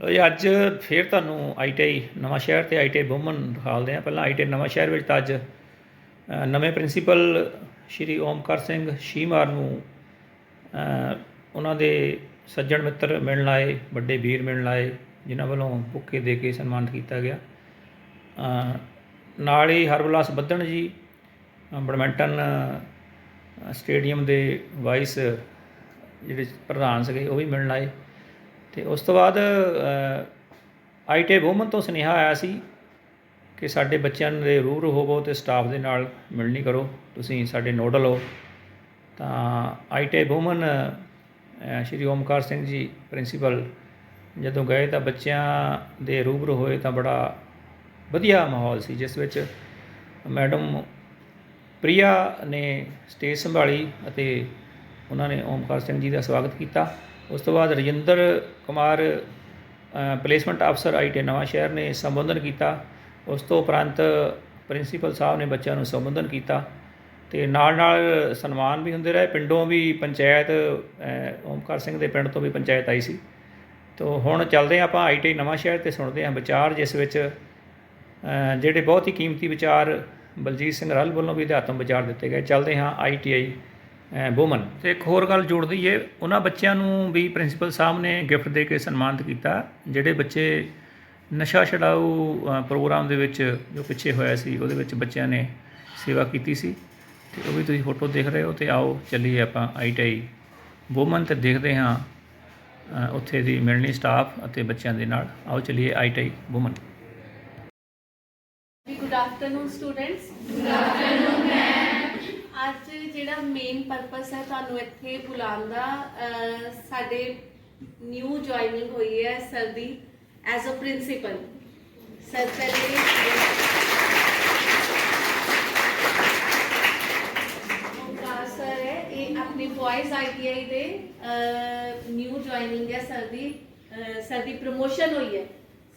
ਲੋ ਜੀ, ਅੱਜ ਫੇਰ ਤੁਹਾਨੂੰ ਆਈਟੀਆਈ ਨਵਾਂ ਸ਼ਹਿਰ ਤੇ ਆਈਟੀਆਈ ਬੁਮਨ ਦਿਖਾਲਦੇ ਆ ਪਹਿਲਾਂ ਆਈਟੀਆਈ ਨਵਾਂ ਸ਼ਹਿਰ ਵਿੱਚ ਤਾਂ ਅੱਜ ਨਵੇਂ ਪ੍ਰਿੰਸੀਪਲ ਸ਼੍ਰੀ ਓਮਕਾਰ ਸਿੰਘ ਸ਼ੀਮਾਰ ਨੂੰ ਉਹਨਾਂ ਦੇ ਸੱਜਣ ਮਿੱਤਰ ਮਿਲਣ ਆਏ, ਵੱਡੇ ਵੀਰ ਮਿਲਣ ਆਏ, ਜਿਨ੍ਹਾਂ ਵੱਲੋਂ ਬੁੱਕੇ ਦੇ ਕੇ ਸਨਮਾਨਿਤ ਕੀਤਾ ਗਿਆ। ਨਾਲ ਹੀ ਹਰਬਲਾਸ ਬੱਦਣ ਜੀ ਬੈਡਮਿੰਟਨ ਸਟੇਡੀਅਮ ਦੇ ਵਾਈਸ ਜਿਹੜੇ ਪ੍ਰਧਾਨ ਸੀਗੇ, ਉਹ ਵੀ ਮਿਲਣ ਆਏ। ਅਤੇ ਉਸ ਤੋਂ ਬਾਅਦ ਆਈਟੀ ਵੂਮਨ ਤੋਂ ਸੁਨੇਹਾ ਆਇਆ ਸੀ ਕਿ ਸਾਡੇ ਬੱਚਿਆਂ ਦੇ ਰੂਬਰੂ ਹੋਵੋ ਅਤੇ ਸਟਾਫ ਦੇ ਨਾਲ ਮਿਲਣੀ ਕਰੋ। ਤੁਸੀਂ ਸਾਡੇ ਨੋਡਲ ਹੋ। ਤਾਂ IT woman Shri Omkar Singh ji principal ਜਦੋਂ ਗਏ ਤਾਂ ਬੱਚਿਆਂ ਦੇ ਰੂਬਰੂ ਹੋਏ ਤਾਂ ਬੜਾ ਵਧੀਆ ਮਾਹੌਲ ਸੀ, ਜਿਸ ਵਿੱਚ ਮੈਡਮ ਪ੍ਰਿਆ ਨੇ ਸਟੇਜ ਸੰਭਾਲੀ ਅਤੇ ਉਹਨਾਂ ਨੇ ਓਮਕਾਰ ਸਿੰਘ ਜੀ ਦਾ ਸਵਾਗਤ ਕੀਤਾ। ਉਸ ਤੋਂ ਬਾਅਦ ਰਜਿੰਦਰ ਕੁਮਾਰ ਪਲੇਸਮੈਂਟ ਅਫਸਰ ਆਈਟੀ ਨਵਾਂ ਸ਼ਹਿਰ ਨੇ ਸੰਬੋਧਨ ਕੀਤਾ। ਉਸ ਤੋਂ ਉਪਰੰਤ ਪ੍ਰਿੰਸੀਪਲ ਸਾਹਿਬ ਨੇ ਬੱਚਿਆਂ ਨੂੰ ਸੰਬੋਧਨ ਕੀਤਾ ਤੇ ਨਾਲ ਨਾਲ ਸਨਮਾਨ ਵੀ ਹੁੰਦੇ ਰਹੇ। ਪਿੰਡੋਂ ਵੀ ਪੰਚਾਇਤ ਓਮਕਾਰ ਸਿੰਘ ਦੇ ਪਿੰਡ ਤੋਂ ਵੀ ਪੰਚਾਇਤ ਆਈ ਸੀ। ਤੋ ਹੁਣ ਚੱਲਦੇ ਹਾਂ ਆਪਾਂ ਆਈਟੀ ਨਵਾਂ ਸ਼ਹਿਰ ਤੇ ਸੁਣਦੇ ਹਾਂ ਵਿਚਾਰ, ਜਿਸ ਵਿੱਚ ਜਿਹੜੇ ਬਹੁਤ ਹੀ ਕੀਮਤੀ ਵਿਚਾਰ ਬਲਜੀਤ ਸਿੰਘ ਰਲ ਵੱਲੋਂ ਵੀ ਅਧਿਆਤਮ ਵਿਚਾਰ ਦਿੱਤੇ ਗਏ। ਚੱਲਦੇ ਹਾਂ ਆਈਟੀਆਈ ਵੂਮਨ ਤੇ ਇੱਕ ਹੋਰ ਗੱਲ ਜੋੜ ਦਈਏ ਉਹਨਾਂ ਬੱਚਿਆਂ ਨੂੰ ਵੀ ਪ੍ਰਿੰਸੀਪਲ ਸਾਹਿਬ ਨੇ ਗਿਫਟ ਦੇ ਕੇ ਸਨਮਾਨਿਤ ਕੀਤਾ ਜਿਹੜੇ ਬੱਚੇ ਨਸ਼ਾ ਛਡਾਊ ਪ੍ਰੋਗਰਾਮ ਦੇ ਵਿੱਚ ਜੋ ਪਿੱਛੇ ਹੋਇਆ ਸੀ ਉਹਦੇ ਵਿੱਚ ਬੱਚਿਆਂ ਨੇ ਸੇਵਾ ਕੀਤੀ ਸੀ। ਤੇ ਉਹ ਵੀ ਤੁਸੀਂ ਫੋਟੋ ਦੇਖ ਰਹੇ ਹੋ ਤੇ ਆਓ ਚੱਲੀਏ ਆਪਾਂ ਆਈਟੀਆਈ ਵੂਮਨ ਤੇ ਦੇਖਦੇ ਹਾਂ ਉੱਥੇ ਦੀ ਮਿਲਣੀ ਸਟਾਫ ਅਤੇ ਬੱਚਿਆਂ ਦੇ ਨਾਲ। ਆਓ ਚੱਲੀਏ ITI women good afternoon students good afternoon ma'am ਅੱਜ ਜਿਹੜਾ ਮੇਨ ਪਰਪਸ ਹੈ ਤੁਹਾਨੂੰ ਇੱਥੇ ਬੁਲਾਉਣ ਦਾ ਅਹ, ਸਾਡੇ ਨਿਊ ਜੁਆਇਨਿੰਗ ਹੋਈ ਹੈ ਸਰ ਦੀ ਐਜ਼ ਅ ਪ੍ਰਿੰਸੀਪਲ ਸਰ ਪਹਿਲੇ ਓਮਕਾਰ ਸਰ ਹੈ ਇਹ ਆਪਣੇ ਬॉयਜ਼ ਆਈਟੀਆਈ ਦੇ ਨਿਊ ਜੁਆਇਨਿੰਗ ਹੈ ਸਰ ਦੀ ਅਹ, ਸਰ ਦੀ ਪ੍ਰੋਮੋਸ਼ਨ ਹੋਈ ਹੈ।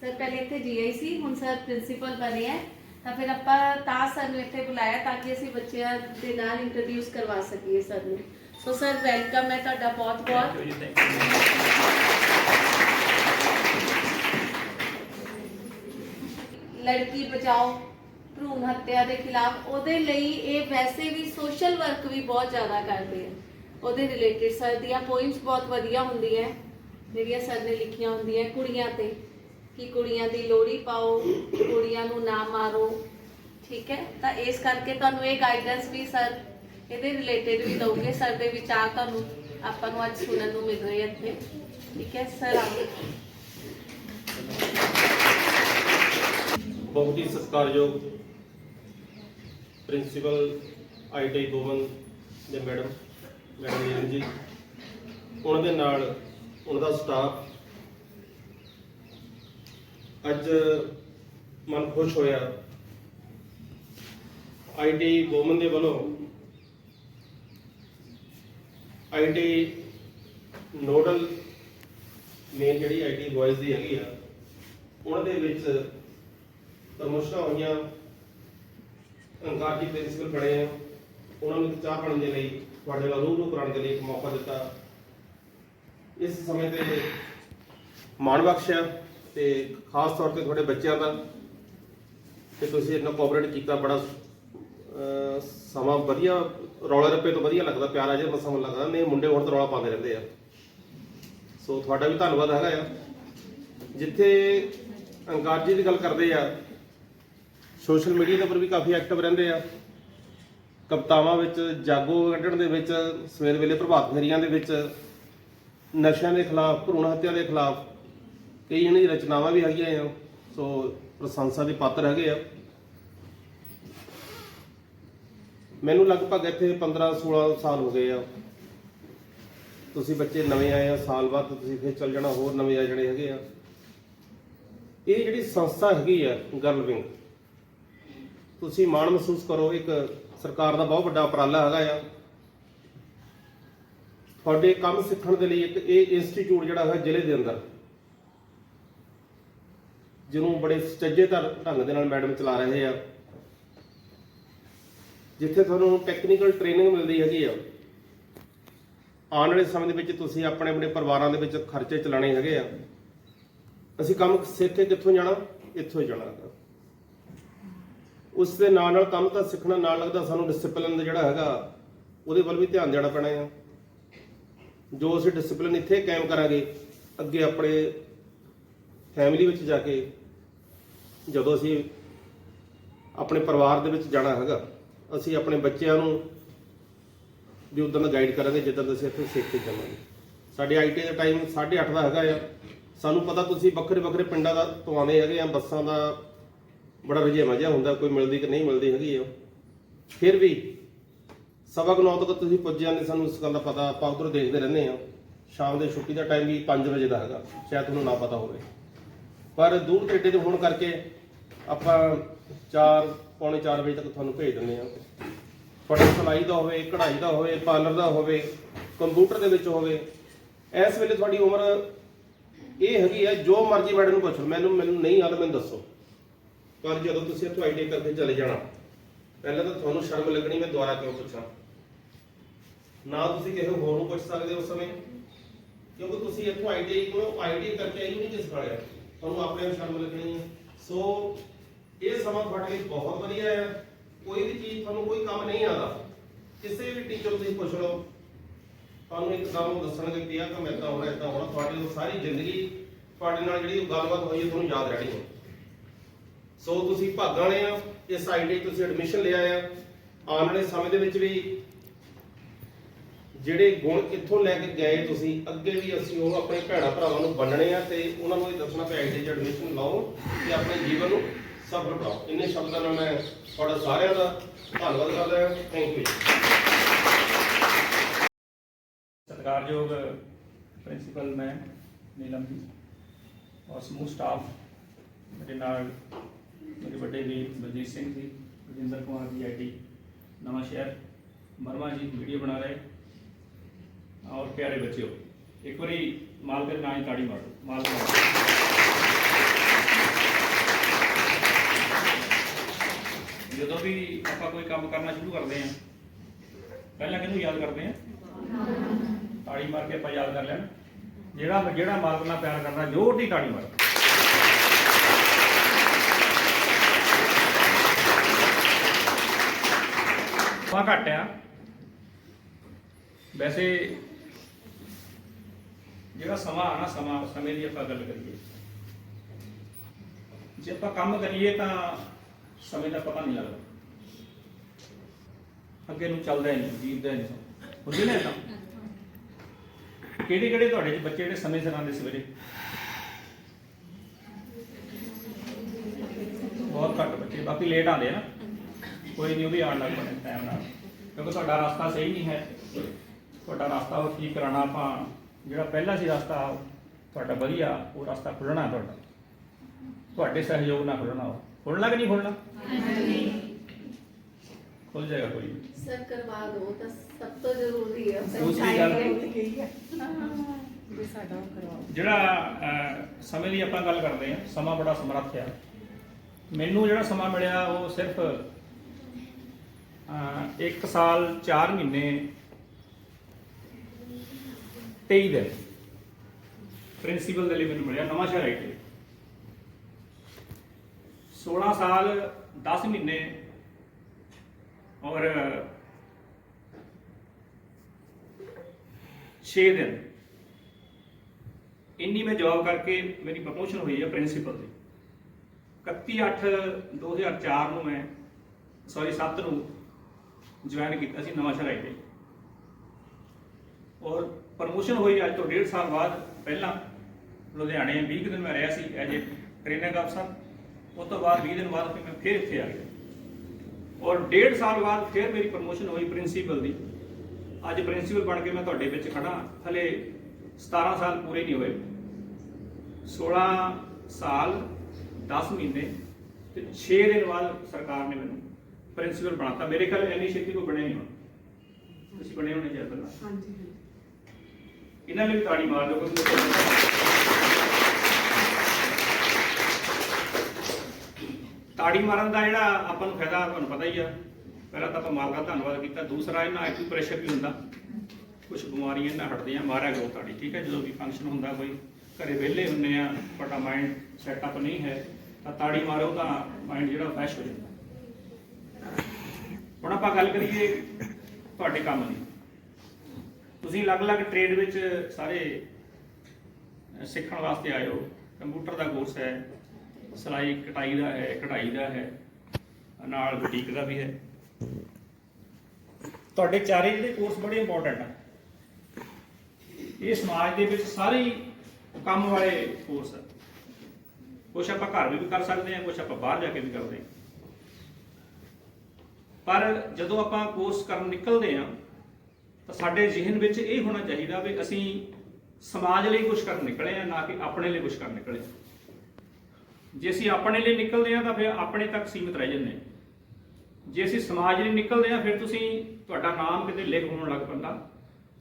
ਸਰ ਪਹਿਲੇ ਇੱਥੇ ਜੀਆਈ ਸੀ ਹੁਣ ਸਰ ਪ੍ਰਿੰਸੀਪਲ ਬਣੇ ਹੈ। ਤਾਂ ਫਿਰ ਆਪਾਂ ਤਾਂ ਸਰ ਨੂੰ ਇੱਥੇ ਬੁਲਾਇਆ ਤਾਂ ਕਿ ਅਸੀਂ ਬੱਚਿਆਂ ਦੇ ਨਾਲ ਇੰਟਰੋਡਿਊਸ ਕਰਵਾ ਸਕੀਏ ਸਰ ਨੂੰ ਸੋ ਸਰ ਵੈਲਕਮ ਹੈ ਤੁਹਾਡਾ ਬਹੁਤ ਬਹੁਤ। ਲੜਕੀ ਬਚਾਓ ਭਰੂਣ ਹੱਤਿਆ ਦੇ ਖਿਲਾਫ ਉਹਦੇ ਲਈ ਇਹ ਵੈਸੇ ਵੀ ਸੋਸ਼ਲ ਵਰਕ ਵੀ ਬਹੁਤ ਜ਼ਿਆਦਾ ਕਰਦੇ ਆ। ਉਹਦੇ ਰਿਲੇਟਡ ਸਰ ਦੀਆਂ ਪੋਇਮਸ ਬਹੁਤ ਵਧੀਆ ਹੁੰਦੀਆਂ ਜਿਹੜੀਆਂ ਸਰ ਨੇ ਲਿਖੀਆਂ ਹੁੰਦੀਆਂ ਕੁੜੀਆਂ ਤੇ। ਕਿ ਕੁੜੀਆਂ ਦੀ ਲੋੜੀ ਪਾਓ, ਕੁੜੀਆਂ ਨੂੰ ਨਾ ਮਾਰੋ। ਠੀਕ ਹੈ? ਤਾਂ ਇਸ ਕਰਕੇ ਤੁਹਾਨੂੰ ਇਹ ਗਾਈਡੈਂਸ ਵੀ ਸਰ, ਇਹਦੇ ਰਿਲੇਟਡ ਵੀ ਦਊਗੇ। ਸਰ ਦੇ ਵਿਚਾਰ ਤੁਹਾਨੂੰ ਆਪਾਂ ਨੂੰ ਅੱਜ ਸੁਣਨ ਨੂੰ ਮਿਲ ਰਹੇ ਇੱਥੇ। ਠੀਕ ਹੈ? ਸਰ ਬਹੁਤ ਹੀ ਸਤਿਕਾਰਯੋਗ ਪ੍ਰਿੰਸੀਪਲ ਆਈਟੀ ਗੋਵਨ ਦੇ ਮੈਡਮ ਮੈਡਮ ਜੀ। ਉਹਨਾਂ ਦੇ ਨਾਲ ਉਹਨਾਂ ਦਾ ਸਟਾਫ ਅੱਜ ਮਨ ਖੁਸ਼ ਹੋਇਆ। ਆਈਟੀ ਗੋਮਨ ਦੇ ਵੱਲੋਂ ਆਈਟੀ ਨੋਡਲ ਮੇਨ ਜਿਹੜੀ ਆਈਟੀ ਬॉयਜ਼ ਦੀ ਹੈਗੀ ਆ ਉਹਨਾਂ ਦੇ ਵਿੱਚ ਪ੍ਰਮੋਸ਼ਨਾਂ ਹੋਈਆਂ ਅੰਕਾਰ ਜੀ ਪ੍ਰਿੰਸੀਪਲ ਬਣੇ ਆ। ਉਹਨਾਂ ਨੂੰ ਚਾਹ ਪਾਣੀ ਦੇ ਲਈ, ਤੁਹਾਡੇ ਨਾਲ ਰੂਬਰੂ ਕਰਾਉਣ ਦੇ ਲਈ ਇੱਕ ਮੌਕਾ ਦਿੱਤਾ। ਇਸ ਸਮੇਂ ਤੇ ਮਾਣ ਬਖਸ਼ਿਆ। ਤੇ ਖਾਸ ਤੌਰ ਤੇ ਤੁਹਾਡੇ ਬੱਚਿਆਂ ਦਾ ਕਿ ਤੁਸੀਂ ਇਹਨਾਂ ਕੋਆਪਰੇਟ ਕੀਤਾ ਬੜਾ ਅਹ, ਸਮਾਂ ਵਧੀਆ ਰੌਲੇ ਰੱਪੇ ਤੋਂ ਵਧੀਆ ਲੱਗਦਾ ਪਿਆਰ ਪਿਆਰਾ ਜਿਹਾ ਸਮਾਂ ਲੱਗਦਾ ਨਹੀਂ ਮੁੰਡੇ ਹੋਰ ਤਾਂ ਰੌਲਾ ਪਾਉਂਦੇ ਰਹਿੰਦੇ ਆ। ਸੋ ਤੁਹਾਡਾ ਵੀ ਧੰਨਵਾਦ ਹੈਗਾ ਆ। ਜਿੱਥੇ ਅੰਗਾਰ ਜੀ ਦੀ ਗੱਲ ਕਰਦੇ ਆ ਸੋਸ਼ਲ ਮੀਡੀਆ ਦੇ ਉੱਪਰ ਵੀ ਕਾਫੀ ਐਕਟਿਵ ਰਹਿੰਦੇ ਆ। ਕਵਿਤਾਵਾਂ ਵਿੱਚ ਜਾਗੋ ਕੱਢਣ ਦੇ ਵਿੱਚ ਸਵੇਰ ਵੇਲੇ ਪ੍ਰਭਾਤ ਫੇਰੀਆਂ ਦੇ ਵਿੱਚ ਨਸ਼ਿਆਂ ਦੇ ਖਿਲਾਫ ਭਰੂਣ ਹੱਤਿਆ ਦੇ ਖਿਲਾਫ ਕਈ ਇਹਨਾਂ ਦੀ ਰਚਨਾਵਾਂ ਵੀ ਹੈਗੀਆਂ ਆ, ਸੋ ਪ੍ਰਸ਼ੰਸਾ ਦੇ ਪਾਤਰ ਹੈਗੇ ਆ। ਮੈਨੂੰ ਲਗਭਗ ਇੱਥੇ 15 16 ਸਾਲ ਹੋ ਗਏ ਆ। ਤੁਸੀਂ ਬੱਚੇ ਨਵੇਂ ਆਏ ਆ, ਸਾਲ ਬਾਅਦ ਤੁਸੀਂ ਫਿਰ ਚੱਲ ਜਾਣਾ, ਹੋਰ ਨਵੇਂ ਆ ਜਿਹੜੇ ਹੈਗੇ ਆ। ਇਹ ਜਿਹੜੀ ਸੰਸਥਾ ਹੈਗੀ ਆ, ਗਰਲ ਵਿੰਗ, ਤੁਸੀਂ ਮਾਣ ਮਹਿਸੂਸ ਕਰੋ, ਇੱਕ ਸਰਕਾਰ ਦਾ ਬਹੁਤ ਵੱਡਾ ਉਪਰਾਲਾ ਹੈਗਾ ਆ। ਤੁਹਾਡੇ ਕੰਮ ਸਿੱਖਣ ਦੇ ਲਈ ਇੱਕ ਇਹ ਇੰਸਟੀਚਿਊਟ ਜਿਹੜਾ ਹੈ ਜ਼ਿਲ੍ਹੇ ਦੇ ਅੰਦਰ। ਜਿਹਨੂੰ ਬੜੇ ਸੁਚੱਜੇਦਾਰ ਢੰਗ ਦੇ ਨਾਲ ਮੈਡਮ ਚਲਾ ਰਹੇ ਆ। ਜਿੱਥੇ ਤੁਹਾਨੂੰ ਟੈਕਨੀਕਲ ਟ੍ਰੇਨਿੰਗ ਮਿਲਦੀ ਹੈਗੀ ਆ। ਆਉਣ ਵਾਲੇ ਸਮੇਂ ਦੇ ਵਿੱਚ ਤੁਸੀਂ ਆਪਣੇ ਆਪਣੇ ਪਰਿਵਾਰਾਂ ਦੇ ਵਿੱਚ ਖਰਚੇ ਚਲਾਣੇ ਹੈਗੇ ਆ। ਅਸੀਂ ਕੰਮ ਸਿੱਖ ਕੇ ਕਿੱਥੋਂ ਜਾਣਾ? ਇੱਥੋਂ ਹੀ ਜਾਣਾ ਹੈਗਾ। ਉਸ ਦੇ ਨਾਲ ਨਾਲ ਕੰਮ ਤਾਂ ਸਿੱਖਣਾ ਨਾਲ ਲੱਗਦਾ ਸਾਨੂੰ ਡਿਸਪਲਿਨ ਦਾ ਜਿਹੜਾ ਹੈਗਾ, ਉਹਦੇ ਵੱਲ ਵੀ ਧਿਆਨ ਦੇਣਾ ਪੈਣਾ ਆ। ਜੋ ਅਸੀਂ ਡਿਸਪਲਿਨ ਇੱਥੇ ਕਾਇਮ ਕਰਾਂਗੇ, ਅੱਗੇ ਆਪਣੇ ਫੈਮਿਲੀ ਵਿੱਚ ਜਾ ਕੇ ਜਦੋਂ ਅਸੀਂ ਆਪਣੇ ਪਰਿਵਾਰ ਦੇ ਵਿੱਚ ਜਾਣਾ ਹੈਗਾ, ਅਸੀਂ ਆਪਣੇ ਬੱਚਿਆਂ ਨੂੰ ਵੀ ਉਦੋਂ ਦਾ ਗਾਈਡ ਕਰਾਂਗੇ, ਜਿੱਦਾਂ ਦਾ ਅਸੀਂ ਇੱਥੇ ਸਿੱਖ ਕੇ ਜਾਵਾਂਗੇ। ਸਾਡੇ ਆਈਟੀ ਦਾ ਟਾਈਮ 8:30 ਦਾ ਹੈਗਾ ਆ। ਸਾਨੂੰ ਪਤਾ ਤੁਸੀਂ ਵੱਖਰੇ ਵੱਖਰੇ ਪਿੰਡਾਂ ਦਾ ਤੋਂ ਆਉਂਦੇ ਹੈਗੇ ਆ, ਬੱਸਾਂ ਦਾ ਬੜਾ ਰੁਝੇਵਾਂ ਜਿਹਾ ਹੁੰਦਾ, ਕੋਈ ਮਿਲਦੀ ਕਿ ਨਹੀਂ ਮਿਲਦੀ ਹੈਗੀ ਆ ਫਿਰ ਵੀ ਸਵਾ ਕੁ ਨੌ ਤੱਕ ਤੁਸੀਂ ਪੁੱਜ ਜਾਂਦੇ, ਸਾਨੂੰ ਇਸ ਗੱਲ ਦਾ ਪਤਾ, ਆਪਾਂ ਉਧਰ ਦੇਖਦੇ ਰਹਿੰਦੇ ਆ। ਸ਼ਾਮ ਦੇ ਛੁੱਟੀ ਦਾ ਟਾਈਮ ਵੀ 5 ਵਜੇ ਦਾ ਹੈਗਾ, ਸ਼ਾਇਦ ਤੁਹਾਨੂੰ ਨਾ ਪਤਾ ਹੋਵੇ। ਪਰ ਦੂਰ ਤੇਡੇ ਦੇ ਹੋਣ ਕਰਕੇ ਆਪਾਂ 4 ਪੌਣੇ 4 ਵਜੇ ਤੱਕ ਤੁਹਾਨੂੰ ਭੇਜ ਦਿੰਦੇ ਆ ਤੁਹਾਡੇ ਸਿਲਾਈ ਦਾ ਹੋਵੇ, ਕਢਾਈ ਦਾ ਹੋਵੇ, ਪਾਰਲਰ ਦਾ ਹੋਵੇ, ਕੰਪਿਊਟਰ ਦੇ ਵਿੱਚ ਹੋਵੇ, ਇਸ ਵੇਲੇ ਤੁਹਾਡੀ ਉਮਰ ਇਹ ਹੈਗੀ ਹੈ, ਜੋ ਮਰਜ਼ੀ ਮੈਡਮ ਨੂੰ ਪੁੱਛੋ, ਮੈਨੂੰ ਮੈਨੂੰ ਨਹੀਂ ਆਦਾ ਮੈਨੂੰ ਦੱਸੋ। ਪਰ ਜਦੋਂ ਤੁਸੀਂ ਇੱਥੋਂ ਆਈਟੀ ਕਰਕੇ ਚਲੇ ਜਾਣਾ, ਪਹਿਲਾਂ ਤਾਂ ਤੁਹਾਨੂੰ ਸ਼ਰਮ ਲੱਗਣੀ, ਮੈਂ ਦੁਬਾਰਾ ਕਿਉਂ ਪੁੱਛਾਂ? ਨਾ ਤੁਸੀਂ ਕਿਸੇ ਹੋਰ ਨੂੰ ਪੁੱਛ ਸਕਦੇ ਉਸ ਸਮੇਂ, ਕਿਉਂਕਿ ਤੁਸੀਂ ਇੱਥੋਂ ਆਈਟੀ ਕੋਲ ਆਈਟੀ ਕਰਕੇ ਆਈ ਨਹੀਂ ਸਿਖਾਇਆ ਤੁਹਾਨੂੰ ਆਪਣੇ ਆਪ ਸ਼ਰਮ ਲੱਗਣੀ ਹੈ ਸੋ ਇਹ ਸਮਾਂ ਤੁਹਾਡੇ ਲਈ ਬਹੁਤ ਵਧੀਆ ਹੈ। ਕੋਈ ਵੀ ਚੀਜ਼ ਤੁਹਾਨੂੰ ਕੋਈ ਕੰਮ ਨਹੀਂ ਆਦਾ ਕਿਸੇ ਵੀ ਟੀਚਰ ਤੋਂ ਤੁਸੀਂ ਪੁੱਛ ਲਓ। ਤੁਹਾਨੂੰ ਇੱਕਦਮ ਉਹ ਦੱਸਣਗੇ ਕਿ ਆਹ ਕੰਮ ਏਦਾਂ ਹੋਣਾ ਏਦਾਂ ਹੋਣਾ। ਤੁਹਾਡੀ ਉਹ ਸਾਰੀ ਜ਼ਿੰਦਗੀ ਤੁਹਾਡੇ ਨਾਲ ਜਿਹੜੀ ਉਹ ਗੱਲਬਾਤ ਹੋਈ ਹੈ, ਤੁਹਾਨੂੰ ਯਾਦ ਰਹਿਣੀ ਹੈ। ਸੋ ਤੁਸੀਂ ਭਾਗਾਂ ਵਾਲੇ ਆ। ਇਸ ਆਈਟੀ ਤੁਸੀਂ ਐਡਮਿਸ਼ਨ ਲਿਆ ਆ। ਆਉਣ ਵਾਲੇ ਸਮੇਂ ਦੇ ਵਿੱਚ ਵੀ ਜਿਹੜੇ ਗੁਣ ਕਿੱਥੋਂ ਲੈ ਕੇ ਗਏ ਤੁਸੀਂ, ਅੱਗੇ ਵੀ ਅਸੀਂ ਉਹ ਆਪਣੇ ਭੈਣਾ ਭਰਾਵਾਂ ਨੂੰ ਬੰਨਣੇ ਆ ਤੇ ਉਹਨਾਂ ਨੂੰ ਇਹ ਦੱਸਣਾ ਪਿਆ ਆਈਟੀ ਐਡਮਿਸ਼ਨ ਲਾਓ ਤੇ ਆਪਣੇ ਜੀਵਨ ਨੂੰ ਸਫਲ ਬਣਾਓ। ਇੰਨੇ ਸ਼ਬਦਾਂ ਨਾਲ ਮੈਂ ਤੁਹਾਡਾ ਸਾਰਿਆਂ ਦਾ ਧੰਨਵਾਦ ਕਰਦਾ ਹਾਂ। ਥੈਂਕ ਯੂ ਸਤਿਕਾਰਯੋਗ ਪ੍ਰਿੰਸੀਪਲ ਮੈਂ ਨੀਲਮ ਜੀ ਔਰ ਸਮੂਹ ਸਟਾਫ ਮੇਰੇ ਨਾਲ ਮੇਰੇ ਵੱਡੇ ਵੀਰ ਬਲਜੀਤ ਸਿੰਘ ਜੀ, ਰਜਿੰਦਰ ਕੁਮਾਰ ਜੀ ਆਈਟੀ ਨਵਾਂ ਸ਼ਹਿਰ ਮਰਮਾ ਜੀ ਵੀਡੀਓ ਬਣਾ ਰਹੇ। ਔਰ ਪਿਆਰੇ ਬੱਚਿਓ, ਇੱਕ ਵਾਰੀ ਮਾਲਕ ਦੇ ਨਾਂ ਹੀ ਤਾੜੀ ਮਾਰੋ ਮਾਲਕ ਜਦੋਂ ਵੀ ਆਪਾਂ ਕੋਈ ਕੰਮ ਕਰਨਾ ਸ਼ੁਰੂ ਕਰਦੇ ਹਾਂ, ਪਹਿਲਾਂ ਕਿਹਨੂੰ ਯਾਦ ਕਰਦੇ ਹਾਂ? ਤਾੜੀ ਮਾਰ ਕੇ ਆਪਾਂ ਯਾਦ ਕਰ ਲੈਣ। ਜਿਹੜਾ ਜਿਹੜਾ ਮਾਲਕ ਨਾਲ ਪਿਆਰ ਕਰਦਾ ਜ਼ੋਰ ਦੀ ਤਾੜੀ ਮਾਰ। ਪਾ ਘੱਟ ਆ। ਵੈਸੇ ਜਿਹੜਾ ਸਮਾਂ ਆ ਨਾ ਸਮਾਂ, ਸਮੇਂ ਦੀ ਆਪਾਂ ਗੱਲ ਕਰੀਏ। ਜੇ ਆਪਾਂ ਕੰਮ ਕਰੀਏ ਤਾਂ ਸਮੇਂ ਦਾ ਪਤਾ ਨਹੀਂ ਲੱਗਦਾ। ਅੱਗੇ ਨੂੰ ਚੱਲਦਾ ਨਹੀਂ, ਜੀਵਦਾ ਨਹੀਂ ਹੁੰਦੇ ਨੇ ਤਾਂ ਕਿਹੜੇ ਕਿਹੜੇ ਤੁਹਾਡੇ ਚ ਬੱਚੇ ਜਿਹੜੇ ਸਮੇਂ ਸਿਰ ਆਉਂਦੇ ਸਵੇਰੇ? ਬਹੁਤ ਘੱਟ ਬੱਚੇ, ਬਾਕੀ ਲੇਟ ਆਉਂਦੇ ਆ ਨਾ। ਕੋਈ ਨਹੀਂ, ਉਹ ਵੀ ਆਉਣ ਲੱਗ ਪੈਣੇ ਟਾਈਮ ਨਾਲ। ਕਿਉਂਕਿ ਤੁਹਾਡਾ ਰਸਤਾ ਸਹੀ ਨਹੀਂ ਹੈ। ਤੁਹਾਡਾ ਰਸਤਾ ਉਹ ਠੀਕ ਕਰਾਉਣਾ ਆਪਾਂ ਜਿਹੜਾ ਪਹਿਲਾ ਸੀ ਰਸਤਾ ਤੁਹਾਡਾ ਵਧੀਆ ਉਹ ਰਸਤਾ ਖੁੱਲਣਾ ਤੁਹਾਡਾ। ਤੁਹਾਡੇ ਸਹਿਯੋਗ ਨਾਲ ਖੁੱਲਣਾ ਉਹ। ਖੁੱਲਣਾ ਕਿ ਨਹੀਂ ਖੁੱਲਣਾ ਖੁੱਲ ਜਾਏਗਾ ਕੋਈ। ਸਰ ਕਰਵਾ ਦੋ ਤਾਂ ਸਭ ਤੋਂ ਜ਼ਰੂਰੀ ਹੈ ਦੂਸਰੀ ਗੱਲ ਵੀ ਸਾਡਾ ਉਹ ਕਰਵਾਓ ਜਿਹੜਾ ਸਮੇਂ ਦੀ ਆਪਾਂ ਗੱਲ ਕਰਦੇ ਹਾਂ ਸਮਾਂ ਬੜਾ ਸਮਰੱਥ ਆ ਮੈਨੂੰ ਜਿਹੜਾ ਸਮਾਂ ਮਿਲਿਆ ਉਹ ਸਿਰਫ 1 ਸਾਲ 4 ਮਹੀਨੇ 23 ਦਿਨ। ਪ੍ਰਿੰਸੀਪਲ ਦੇ ਲਈ ਮੈਨੂੰ ਮਿਲਿਆ ਨਵਾਂ ਸ਼ਹਿਰ ਆਈਟੀ 16 ਸਾਲ 10 ਮਹੀਨੇ ਔਰ 6 ਦਿਨ। ਇੰਨੀ ਮੈਂ ਜੌਬ ਕਰਕੇ ਮੇਰੀ ਪ੍ਰਮੋਸ਼ਨ ਹੋਈ ਹੈ ਪ੍ਰਿੰਸੀਪਲ ਦੀ। 31/8/2004 ਨੂੰ ਮੈਂ ਸੌਰੀ 7 ਨੂੰ ਜੁਆਇਨ ਕੀਤਾ ਸੀ ਨਵਾਂ ਸ਼ਹਿਰ ਆਈਟੀ ਔਰ ਪ੍ਰਮੋਸ਼ਨ ਹੋਈ ਅੱਜ ਤੋਂ 1.5 ਸਾਲ ਬਾਅਦ ਪਹਿਲਾਂ ਲੁਧਿਆਣੇ 20 ਕੁ ਦਿਨ ਮੈਂ ਰਿਹਾ ਸੀ ਐਜ ਏ ਟ੍ਰੇਨਿੰਗ ਅਫਸਰ। ਉਸ ਤੋਂ ਬਾਅਦ 20 ਦਿਨ ਬਾਅਦ ਫਿਰ ਮੈਂ ਫਿਰ ਇੱਥੇ ਆ ਗਿਆ। ਔਰ 1.5 ਸਾਲ ਬਾਅਦ ਫਿਰ ਮੇਰੀ ਪ੍ਰਮੋਸ਼ਨ ਹੋਈ ਪ੍ਰਿੰਸੀਪਲ ਦੀ। ਅੱਜ ਪ੍ਰਿੰਸੀਪਲ ਬਣ ਕੇ ਮੈਂ ਤੁਹਾਡੇ ਵਿੱਚ ਖੜਾ ਹਲੇ 17 ਸਾਲ ਪੂਰੇ ਨਹੀਂ ਹੋਏ। 16 ਸਾਲ 10 ਮਹੀਨੇ ਤੇ 6 ਦਿਨ ਬਾਅਦ ਸਰਕਾਰ ਨੇ ਮੈਨੂੰ ਪ੍ਰਿੰਸੀਪਲ ਬਣਾਤਾ। ਮੇਰੇ ਖਿਆਲ ਇੰਨੀ ਛੇਤੀ ਕੋਈ ਬਣਿਆ ਨਹੀਂ ਹੁਣ। ਤੁਸੀਂ ਬਣੇ ਹੋਣੇ ਚਾਹੀਦਾ ਹਾਂਜੀ। ਇਹਨਾਂ ਲਈ ਵੀ ਤਾੜੀ ਮਾਰ ਦਿਓ ਕਿਉਂਕਿ ਤਾੜੀ ਮਾਰਨ ਦਾ ਜਿਹੜਾ ਆਪਾਂ ਨੂੰ ਫਾਇਦਾ, ਤੁਹਾਨੂੰ ਪਤਾ ਹੀ ਆ। ਪਹਿਲਾਂ ਤਾਂ ਆਪਾਂ ਮਾਲਕ ਦਾ ਧੰਨਵਾਦ ਕੀਤਾ। ਦੂਸਰਾ, ਇਹਨਾਂ ਆਈਕਿਊ ਪ੍ਰੈਸ਼ਰ ਵੀ ਹੁੰਦਾ। ਕੁਝ ਬਿਮਾਰੀਆਂ ਨਾਲ ਹਟਦੀਆਂ, ਮਾਰਿਆ ਕਰੋ ਤਾੜੀ, ਠੀਕ ਹੈ? ਜਦੋਂ ਵੀ ਫੰਕਸ਼ਨ ਹੁੰਦਾ ਕੋਈ, ਘਰੇ ਵਿਹਲੇ ਹੁੰਨੇ ਆ, ਤੁਹਾਡਾ ਮਾਈਂਡ ਸੈਟਅਪ ਨਹੀਂ ਹੈ, ਤਾਂ ਤਾੜੀ ਮਾਰੋ ਤਾਂ ਮਾਈਂਡ ਜਿਹੜਾ ਫਰੈਸ਼ ਹੋ ਜਾਂਦਾ। ਹੁਣ ਆਪਾਂ ਗੱਲ ਕਰੀਏ ਤੁਹਾਡੇ ਕੰਮ ਦੀ। ਤੁਸੀਂ ਅਲੱਗ-ਅਲੱਗ ਟ੍ਰੇਡ ਵਿੱਚ ਸਾਰੇ ਸਿੱਖਣ ਵਾਸਤੇ ਆਏ ਹੋ। ਕੰਪਿਊਟਰ ਦਾ ਕੋਰਸ ਹੈ, ਸਿਲਾਈ ਕਟਾਈ ਦਾ ਹੈ, ਕਢਾਈ ਦਾ ਹੈ, ਨਾਲ ਬੁਟੀਕ ਦਾ ਵੀ ਹੈ। ਤੁਹਾਡੇ ਚਾਰੇ ਜਿਹੜੇ ਕੋਰਸ ਬੜੇ ਇੰਪੋਰਟੈਂਟ ਆ। ਇਹ ਸਮਾਜ ਦੇ ਵਿੱਚ ਸਾਰੇ ਕੰਮ ਵਾਲੇ ਕੋਰਸ ਆ। ਕੁਛ ਆਪਾਂ ਘਰ ਵੀ ਕਰ ਸਕਦੇ ਹਾਂ, ਕੁਛ ਆਪਾਂ ਬਾਹਰ ਜਾ ਕੇ ਵੀ ਕਰਦੇ ਹਾਂ। ਪਰ ਜਦੋਂ ਆਪਾਂ ਕੋਰਸ ਕਰਨ ਨਿਕਲਦੇ ਹਾਂ ਤਾਂ ਸਾਡੇ ਜ਼ਿਹਨ ਵਿੱਚ ਇਹ ਹੋਣਾ ਚਾਹੀਦਾ ਵੀ ਅਸੀਂ ਸਮਾਜ ਲਈ ਕੁਝ ਕਰਨ ਨਿਕਲੇ ਆ ਨਾ ਕਿ ਆਪਣੇ ਲਈ ਕੁਝ ਕਰਨ ਨਿਕਲੇ ਜੇ ਅਸੀਂ ਆਪਣੇ ਲਈ ਨਿਕਲਦੇ ਆ ਤਾਂ ਫਿਰ ਆਪਣੇ ਤੱਕ ਸੀਮਿਤ ਰਹਿ ਜਾਂਦੇ ਜੇ ਅਸੀਂ ਸਮਾਜ ਲਈ ਨਿਕਲਦੇ ਆ ਫਿਰ ਤੁਸੀਂ ਤੁਹਾਡਾ ਨਾਮ ਕਿਤੇ ਲਿਖ ਹੋਣ ਲੱਗ ਪੈਂਦਾ।